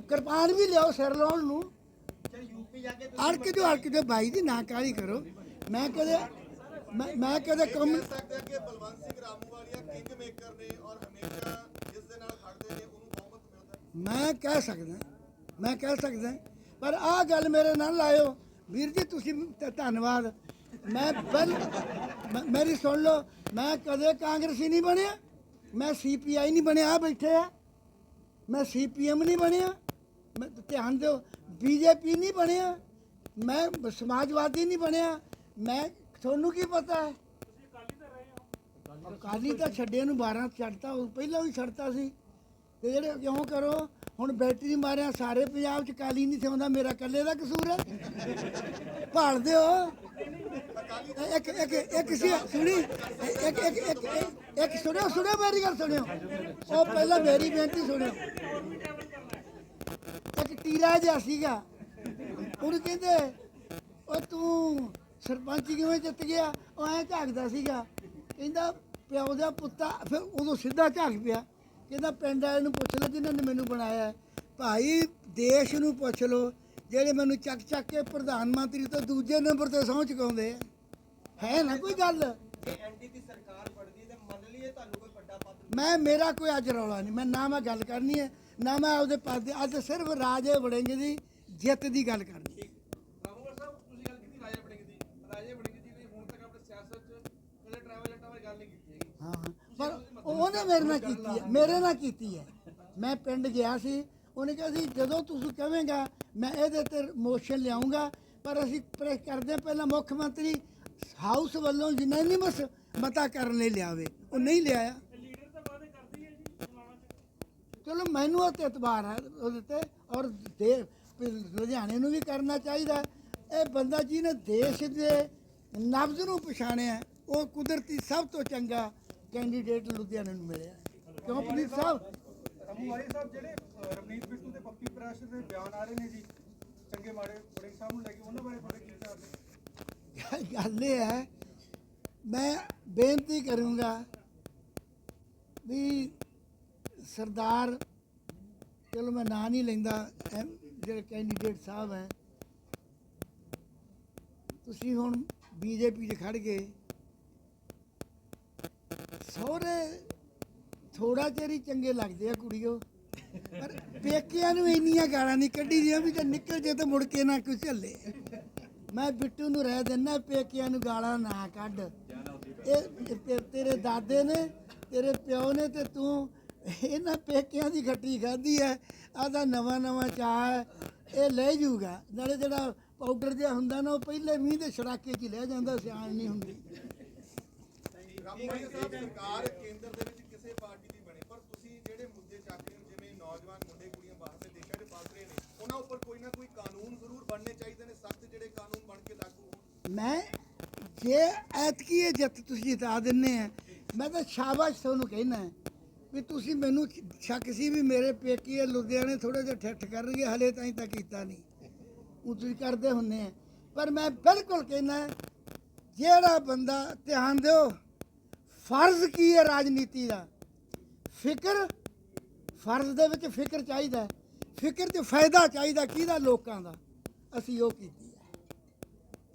ਕਿਰਪਾਨ ਵੀ ਲਿਆਓ ਸਿਰ ਲਾਉਣ ਨੂੰ। ਯੂਪੀ ਜਾ ਕੇ ਅੜ ਕੇ ਜੋ ਭਾਈ ਦੀ ਨਾ ਕਾਲੀ ਕਰੋ। ਮੈਂ ਕਦੇ ਮੈਂ ਮੈਂ ਕਦੇ ਕੰਮ ਸਕਦੇ ਹਾਂ ਕਿ ਬਲਵੰਤ ਸਿੰਘ ਰਾਮੂਵਾਲੀਆ ਕਿੰਗ ਮੇਕਰ ਨੇ ਔਰ ਹਮੇਸ਼ਾ ਜਿਸ ਦੇ ਨਾਲ ਖੜਦੇ ਨੇ ਉਹਨੂੰ ਬਹੁਮਤ ਮਿਲਦਾ। ਮੈਂ ਕਹਿ ਸਕਦਾ ਮੈਂ ਕਹਿ ਸਕਦਾ ਪਰ ਆਹ ਗੱਲ ਮੇਰੇ ਨਾਲ ਲਾਇਓ। ਵੀਰ ਜੀ ਤੁਸੀਂ ਧ- ਧੰਨਵਾਦ। ਮੈਂ ਮ- ਮੇਰੀ ਸੁਣ ਲਓ। ਮੈਂ ਕਦੇ ਕਾਂਗਰਸੀ ਨਹੀਂ ਬਣਿਆ। ਮੈਂ ਸੀਪੀਆਈ ਨਹੀਂ ਬਣਿਆ। ਆ ਬੈਠੇ ਆ। ਮੈਂ ਸੀਪੀਐਮ ਨਹੀਂ ਬਣਿਆ। ਮੈਂ ਧਿਆਨ ਦਿਓ, ਬੀਜੇਪੀ ਨਹੀਂ ਬਣਿਆ, ਮੈਂ ਸਮਾਜਵਾਦੀ ਨਹੀਂ ਬਣਿਆ, ਮੈਂ, ਤੁਹਾਨੂੰ ਕੀ ਪਤਾ? ਹੈ। ਅਕਾਲੀ ਤਾਂ ਰਹੇ ਛੱਡਿਆ ਨੂੰ 12 ਛੱਡਤਾ, ਉਹ ਪਹਿਲਾਂ ਵੀ ਛੱਡਤਾ ਸੀ। ਤੇ ਜਿਹੜੇ ਕਿਉਂ ਕਰੋ? ਹੁਣ ਬੈਟਰੀ ਮਾਰਿਆ, ਸਾਰੇ ਪੰਜਾਬ ਚ ਕਾਲੀ ਨਹੀਂ ਸਿਉਂਦਾ ਮੇਰਾ ਇਕੱਲੇ ਦਾ ਕਸੂਰ ਹੈ। ਭਾਲ ਦਿਓ। ਇੱਕ ਇੱਕ ਇੱਕ ਸੀ, ਸੁਣੀ ਇੱਕ ਇੱਕ, ਇੱਕ- ਇੱਕ ਸੁਣਿਓ ਸੁਣਿਓ ਮੇਰੀ ਗੱਲ, ਸੁਣਿਓ। ਉਹ ਪਹਿਲਾਂ ਮੇਰੀ ਬੇਨਤੀ ਸੁਣਿਓ। ਇੱਕ ਟੀਰਾ ਜਿਹਾ ਸੀਗਾ। ਉਹਨੂੰ ਕਹਿੰਦੇ ਉਹ ਤੂੰ ਸਰਪੰਚ ਕਿਵੇਂ ਜਿੱਤ ਗਿਆ? ਉਹ ਐਂ ਝਾਕਦਾ ਸੀਗਾ। ਕਹਿੰਦਾ ਪਿਓ ਦਾ ਪੁੱਤਾ ਫਿਰ ਉਦੋਂ ਸਿੱਧਾ ਝਾਕ ਪਿਆ। ਕਹਿੰਦਾ ਪਿੰਡ ਵਾਲੇ ਨੂੰ ਪੁੱਛ ਲੈ ਜਿਨ੍ਹਾਂ ਨੇ ਮੈਨੂੰ ਬਣਾਇਆ। ਭਾਈ ਦੇਸ਼ ਨੂੰ ਪੁੱਛ ਲਓ ਜਿਹੜੇ ਮੈਨੂੰ ਚੱਕ ਚੱਕ ਕੇ ਪ੍ਰਧਾਨ ਮੰਤਰੀ ਤੋਂ ਦੂਜੇ ਨੰਬਰ ਤੇ ਸਹੁੰ ਚੁਕਾਉਂਦੇ ਹੈ ਨਾ ਕੋਈ ਗੱਲ? ਜੇ ਐਨਡੀ ਦੀ ਸਰਕਾਰ ਬਣਦੀ ਤੇ ਮੰਨ ਲਈਏ ਤੁਹਾਨੂੰ ਕੋਈ ਵੱਡਾ ਪਦ ਮੈਂ ਮੇਰਾ ਕੋਈ ਅੱਜ ਰੌਲਾ ਨਹੀਂ। ਮੈਂ ਨਾ ਮੈਂ ਗੱਲ ਕਰਨੀ ਹੈ। ਨਾ ਮੈਂ ਆਪਦੇ ਪਦ ਦੀ। ਅੱਜ ਸਿਰਫ ਰਾਜੇ ਵੜਿੰਗ ਦੀ ਜਿੱਤ ਦੀ ਗੱਲ ਕਰਨੀ। ਹੈ ਰਾਮੂਗੜ ਸਾਹਿਬ ਤੁਸੀਂ ਗੱਲ ਕੀਤੀ ਰਾਜਾ ਵੜਿੰਗ ਦੀ? ਰਾਜਾ ਵੜਿੰਗ ਜੀ ਨੇ ਹੁਣ ਤੱਕ ਆਪਣੇ ਸਿਆਸਤ 'ਚ ਕਦੇ ਟਰੈਵਲ ਏਜੰਟਾਂ ਬਾਰੇ ਗੱਲ ਨਹੀਂ ਕੀਤੀ ਹੈਗੀ। ਹਾਂ ਹਾਂ। ਪਰ ਉਹਨੇ ਮੇਰੇ ਨਾਲ ਕੀਤੀ ਹੈ ਮੇਰੇ ਨਾਲ ਕੀਤੀ ਹੈ। ਮੈਂ ਪਿੰਡ ਗਿਆ ਸੀ ਉਹਨੇ ਕਿਹਾ ਸੀ ਜਦੋਂ ਤੁਸੀਂ ਕਹੇਂਗਾ ਮੈਂ ਇਹਦੇ ਤੇ ਮੋਸ਼ਨ ਲਿਆਉਂਗਾ ਪਰ ਅਸੀਂ ਪ੍ਰੈਸ ਕਰਦੇ ਹਾਂ ਪਹਿਲਾਂ ਮੁੱਖ ਮੰਤਰੀ ਹਾਊਸ ਵੱਲੋਂ ਯੂਨੈਨਿਮਸ ਮਤਾ ਕਰਨ ਲਈ ਲਿਆਵੇ ਉਹ ਨਹੀਂ ਲਿਆਇਆ ਲੀਡਰ ਤਾਂ ਵਾਅਦੇ ਕਰਦੀ ਹੈ ਜੀ ਚੁਣਾਵਾਂ ਚ ਚਲੋ ਮੈਨੂੰ ਉਹ ਤੇ ਇਤਬਾਰ ਹੈ ਉਹਦੇ ਤੇ ਔਰ ਦੇ ਲੁਧਿਆਣੇ ਨੂੰ ਵੀ ਕਰਨਾ ਚਾਹੀਦਾ ਇਹ ਬੰਦਾ ਜਿਹਨੇ ਦੇਸ਼ ਦੇ ਨਬਜ਼ ਨੂੰ ਪਛਾਣਿਆ ਉਹ ਕੁਦਰਤੀ ਸਭ ਤੋਂ ਚੰਗਾ ਕੈਂਡੀਡੇਟ ਲੁਧਿਆਣੇ ਨੂੰ ਮਿਲਿਆ ਕਿਉਂ ਪੁਨੀਤ ਸਾਹਿਬ? ਸਾਹਿਬ? ਜਿਹੜੇ ਅ, ਰਵਨੀਤ ਬਿੱਟੂ ਤੇ ਪੱਪੀ ਪ੍ਰੈਸ਼ ਦੇ ਬਿਆਨ ਆ ਰਹੇ ਨੇ ਜੀ ਚੰਗੇ ਮਾੜੇ ਬੜੇ ਸਾਹਿਬ ਨੂੰ ਲੈ ਕੇ ਉਹਨਾਂ ਬਾਰੇ ਤੁਹਾਡੇ ਕੀ ਵਿਚਾਰ ਨੇ? ਗੱਲ ਇਹ ਹੈ ਮੈਂ ਬੇਨਤੀ ਕਰੂੰਗਾ ਵੀ ਸਰਦਾਰ, ਚਲੋ ਮੈਂ ਨਾਂ ਨਹੀਂ ਲੈਂਦਾ ਜਿਹੜੇ ਕੈਂਡੀਡੇਟ ਸਾਹਿਬ ਹੈ। ਤੁਸੀਂ ਹੁਣ ਬੀਜੇਪੀ 'ਚ ਖੜ ਗਏ। ਸਹੁਰੇ ਥੋੜਾ ਚਿਰ ਹੀ ਚੰਗੇ ਲੱਗਦੇ ਆ ਕੁੜੀਓ, ਪਰ ਪੇਕਿਆਂ ਨੂੰ ਇੰਨੀਆਂ ਗਾਲਾਂ ਨਹੀਂ ਕੱਢੀ ਦੀਆਂ ਵੀ ਜੇ ਨਿਕਲ ਜੇ ਤਾਂ ਮੁੜ ਕੇ ਨਾ ਕੁਝ ਹੱਲੇ ਮੈਂ ਬਿੱਟੂ ਨੂੰ ਰਹਿ ਦਿੰਦਾ, ਪੇਕਿਆਂ ਨੂੰ ਗਾਲਾਂ ਨਾ ਕੱਢ। ਇਹ ਤੇਰੇ ਦਾਦੇ ਨੇ, ਤੇਰੇ ਪਿਓ ਨੇ ਤੇ ਤੂੰ ਇਹਨਾਂ ਪੇਕਿਆਂ ਦੀ ਖੱਟੀ ਖਾਧੀ ਹੈ ਆਦਾ ਨਵਾਂ ਨਵਾਂ ਚਾਹ ਹੈ ਇਹ ਲੈ ਜਾਊਗਾ ਨਾਲੇ ਜਿਹੜਾ ਪਾਊਡਰ ਜਿਹਾ ਹੁੰਦਾ ਨਾ ਉਹ ਪਹਿਲੇ ਮੀਂਹ ਦੇ ਛੜਾਕੇ 'ਚ ਲੈ ਜਾਂਦਾ ਸਿਆਣ ਨਹੀਂ ਹੁੰਦੀ। ਰਾਮੂ ਵਾਲੀਆ ਸਾਹਿਬ ਸਰਕਾਰ ਕੇਂਦਰ ਦੇ ਵਿੱਚ ਕਿਸੇ ਪਾਰਟੀ ਦੀ ਬਣੇ ਪਰ ਤੁਸੀਂ ਜਿਹੜੇ ਮੁੱਦੇ ਚੱਕ ਰਹੇ ਹੋ ਜਿਵੇਂ ਨੌਜਵਾਨ ਮੁੰਡੇ ਕੁੜੀਆਂ ਬਾਹਰਲੇ ਦੇਸ਼ਾਂ 'ਚ ਫਸ ਰਹੇ ਨੇ ਉਹਨਾਂ ਉੱਪਰ ਕੋਈ ਨਾ ਕੋਈ ਕਾਨੂੰਨ ਜ਼ਰੂਰ ਬਣਨੇ ਚਾਹੀਦੇ ਨੇ ਸਖਤ ਜਿਹੜੇ ਕਾਨੂੰਨ ਬਣ ਕੇ ਲਾਗੂ ਹੋਣ। ਮੈਂ ਜੇ ਐਤਕੀ ਇਹ ਜਿੱਤ ਤੁਸੀਂ ਜਿਤਾ ਦਿੰਨੇ ਆ ਮੈਂ ਤਾਂ ਸ਼ਾਬਾਸ਼ ਤੁਹਾਨੂੰ ਕਹਿਣਾ ਵੀ ਤੁਸੀਂ ਮੈਨੂੰ ਸ਼ੱਕ ਸੀ ਵੀ ਮੇਰੇ ਪੇਕੀ ਲੁਧਿਆਣੇ ਥੋੜੇ ਜਿਹਾ ਠੱਠ ਕਰਨਗੇ ਹਲੇ ਤਾਈਂ ਤਾਂ ਕੀਤਾ ਨਹੀਂ। ਉਹ ਤੁਸੀਂ ਕਰਦੇ ਹੁੰਨੇ ਆ। ਪਰ ਮੈਂ ਬਿਲਕੁਲ ਕਹਿੰਦਾ ਜਿਹੜਾ ਬੰਦਾ ਧਿਆਨ ਦਿਓ, ਫਰਜ਼ ਕੀ ਹੈ ਰਾਜਨੀਤੀ ਦਾ? ਫਿਕਰ, ਫਰਜ਼ ਦੇ ਵਿੱਚ ਫਿਕਰ ਚਾਹੀਦਾ ਫਿਕਰ 'ਚ ਫਾਇਦਾ ਚਾਹੀਦਾ ਕਿਹਦਾ? ਲੋਕਾਂ ਦਾ। ਅਸੀਂ ਉਹ ਕੀਤੀ ਹੈ।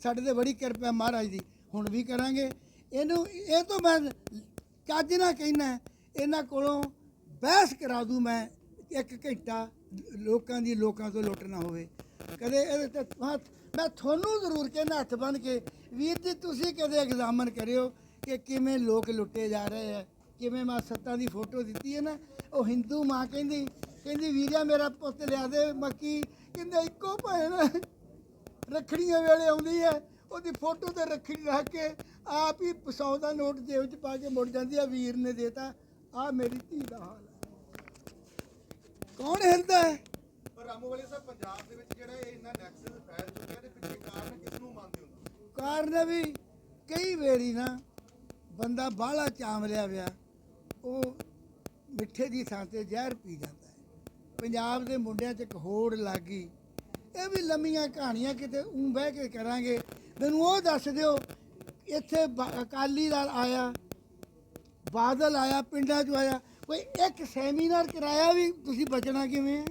ਸਾਡੇ ਤੇ ਬੜੀ ਕਿਰਪਾ ਮਹਾਰਾਜ ਦੀ। ਹੁਣ ਵੀ ਕਰਾਂਗੇ। ਇਹਨੂੰ ਇਹ ਤੋਂ ਮੈਂ ਚੱਜ ਨਾ ਕਹਿਣਾ ਇਹਨਾਂ ਕੋਲੋਂ ਬਹਿਸ ਕਰਾ ਦੂੰ ਮੈਂ ਇੱਕ ਘੰਟਾ ਲੋਕਾਂ ਦੀ ਲੋਕਾਂ ਤੋਂ ਲੁੱਟ ਨਾ ਹੋਵੇ। ਕਦੇ ਇਹਦੇ ਤੇ ਹੱਥ- ਮੈਂ ਤੁਹਾਨੂੰ ਜ਼ਰੂਰ ਕਹਿੰਦਾ ਹੱਥ ਬੰਨ ਕੇ, ਵੀਰ ਜੀ, ਤੁਸੀਂ ਕਦੇ ਐਗਜ਼ਾਮਨ ਕਰਿਓ ਕਿ ਕਿਵੇਂ ਲੋਕ ਲੁੱਟੇ ਜਾ ਰਹੇ ਆ, ਕਿਵੇਂ ਮੈਂ ਸੱਤਾਂ ਦੀ ਫੋਟੋ ਦਿੱਤੀ ਹੈ ਨਾ, ਉਹ ਹਿੰਦੂ ਮਾਂ ਕਹਿੰਦੀ ਕਹਿੰਦੀ, ਵੀਰਿਆ, ਮੇਰਾ ਪੁੱਤ ਲਿਆ ਦੇ ਮੱਕੀ ਕਹਿੰਦੇ, ਇੱਕੋ ਭੈਣ ਰੱਖੜੀਆਂ ਵੇਲੇ ਆਉਂਦੀ ਹੈ, ਉਹਦੀ ਫੋਟੋ ਤੇ ਰੱਖੜੀ ਰੱਖ ਕੇ ਆਪ ਹੀ 100 ਦਾ ਨੋਟ ਜੇਬ 'ਚ ਪਾ ਕੇ ਮੁੜ ਜਾਂਦੀ ਆ, ਵੀਰ ਨੇ ਦੇਤਾ। ਆ ਮੇਰੀ ਧੀ ਦਾ ਹਾਲ ਹੈ। ਕੌਣ ਹਿਰਦਾ ਹੈ? ਪਰ ਰਾਮੂ ਵਾਲੀਆ ਸਾਹਿਬ ਪੰਜਾਬ ਦੇ ਵਿੱਚ ਜਿਹੜਾ ਇਹ ਇੰਨਾ ਨੈਕਸਸ ਫੈਲ ਚੁੱਕਿਆ ਤੇ ਪਿੱਛੇ ਕਾਰਨ ਕਿਸ ਨੂੰ ਮੰਨਦੇ ਹੋ ਕਾਰਨ ਵੀ ਕਈ ਵੇਰੀ ਨਾ ਬੰਦਾ ਬਾਹਲਾ ਚਾਮ ਲਿਆ ਵਿਆ ਉਹ ਮਿੱਠੇ ਦੀ ਥਾਂ ਤੇ ਜ਼ਹਿਰ ਪੀ ਜਾਂਦਾ ਹੈ। ਪੰਜਾਬ ਦੇ ਮੁੰਡਿਆਂ 'ਚ ਇੱਕ ਹੋੜ ਲੱਗ ਗਈ। ਇਹ ਵੀ ਲੰਮੀਆਂ ਕਹਾਣੀਆਂ ਕਿਤੇ ਉਂ ਬਹਿ ਕੇ ਕਰਾਂਗੇ। ਮੈਨੂੰ ਉਹ ਦੱਸ ਦਿਓ ਇੱਥੇ ਅਕਾਲੀ ਦਲ ਆਇਆ ਬਾਦਲ ਆਇਆ, ਪਿੰਡਾਂ 'ਚ ਆਇਆ, ਕੋਈ ਇੱਕ ਸੈਮੀਨਾਰ ਕਰਾਇਆ ਵੀ ਤੁਸੀਂ ਬਚਣਾ ਕਿਵੇਂ ਹੈ?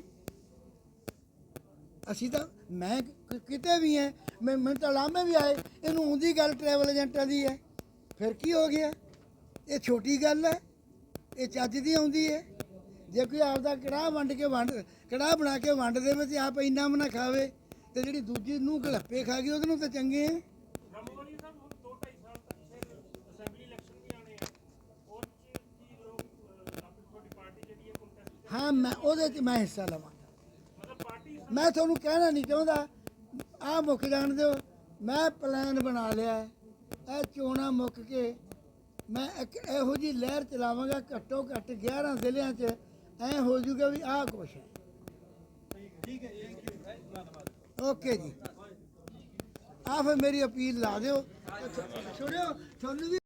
ਅਸੀਂ ਤਾਂ, ਮੈਂ ਕਿਤੇ ਵੀ ਐ, ਮੈਂ, ਮੈਨੂੰ ਤਾਂ ਲਾਮੇ ਵੀ ਆਏ, ਇਹਨੂੰ ਹੁੰਦੀ ਗੱਲ ਟਰੈਵਲ ਏਜੰਟਾਂ ਦੀ ਹੈ ਫਿਰ ਕੀ ਹੋ ਗਿਆ? ਇਹ ਛੋਟੀ ਗੱਲ ਹੈ ਇਹ ਚੱਜ ਦੀ ਆਉਂਦੀ ਹੈ ਜੇ ਕੋਈ ਆਪਦਾ ਕੜਾਹ ਵੰਡ ਕੇ ਵੰਡ, ਕੜਾਹ ਬਣਾ ਕੇ ਵੰਡ ਦੇਵੇ ਤੇ ਆਪ ਇੰਨਾ ਮਨਾ ਖਾਵੇ, ਤੇ ਜਿਹੜੀ ਦੂਜੀ ਨੂੰ ਗਲੱਪੇ ਖਾ ਗਈ, ਉਹਦੇ ਨੂੰ ਤਾਂ ਚੰਗੇ ਹੈ ਰਾਮੋਵਾਲੀ ਸਾਹਿਬ ਹੁਣ 2.5 ਸਾਲ ਤੱਕ ਫਿਰ ਅਸੈਂਬਲੀ ਇਲੈਕਸ਼ਨ ਵੀ ਆਣੇ ਆ ਉਹ 'ਚ ਕੀ ਲੋਕ ਅਹ, ਆਪਣੀ ਤੁਹਾਡੀ ਪਾਰਟੀ ਜਿਹੜੀ ਹੈ ਕੰਟੈਸਟ ਹਾਂ, ਮੈਂ ਉਹਦੇ 'ਚ ਮੈਂ ਹਿੱਸਾ ਲਵਾਂਗਾ ਮੈਂ ਤੁਹਾਨੂੰ ਕਹਿਣਾ ਨਹੀਂ ਚਾਹੁੰਦਾ, ਆ ਮੁੱਕ ਜਾਣ ਦਿਓ। ਮੈਂ ਪਲਾਨ ਬਣਾ ਲਿਆ ਇਹ ਚੋਣਾਂ ਮੁੱਕ ਕੇ ਮੈਂ ਇੱਕ ਇਹੋ ਜੀ ਲਹਿਰ ਚਲਾਵਾਂਗਾ ਘੱਟੋ ਘੱਟ 11 ਜ਼ਿਲ੍ਹਿਆਂ 'ਚ, ਐ ਹੋ ਜਾਊਗਾ ਵੀ ਆਹ ਕੁਛ ਹੈ। ਠੀਕ ਹੈ ਜੀ ਓਕੇ ਜੀ। ਆ ਫਿਰ ਮੇਰੀ ਅਪੀਲ ਲਾ ਦਿਓ। ਸੁਣਿਓ, ਤੁਹਾਨੂੰ ਵੀ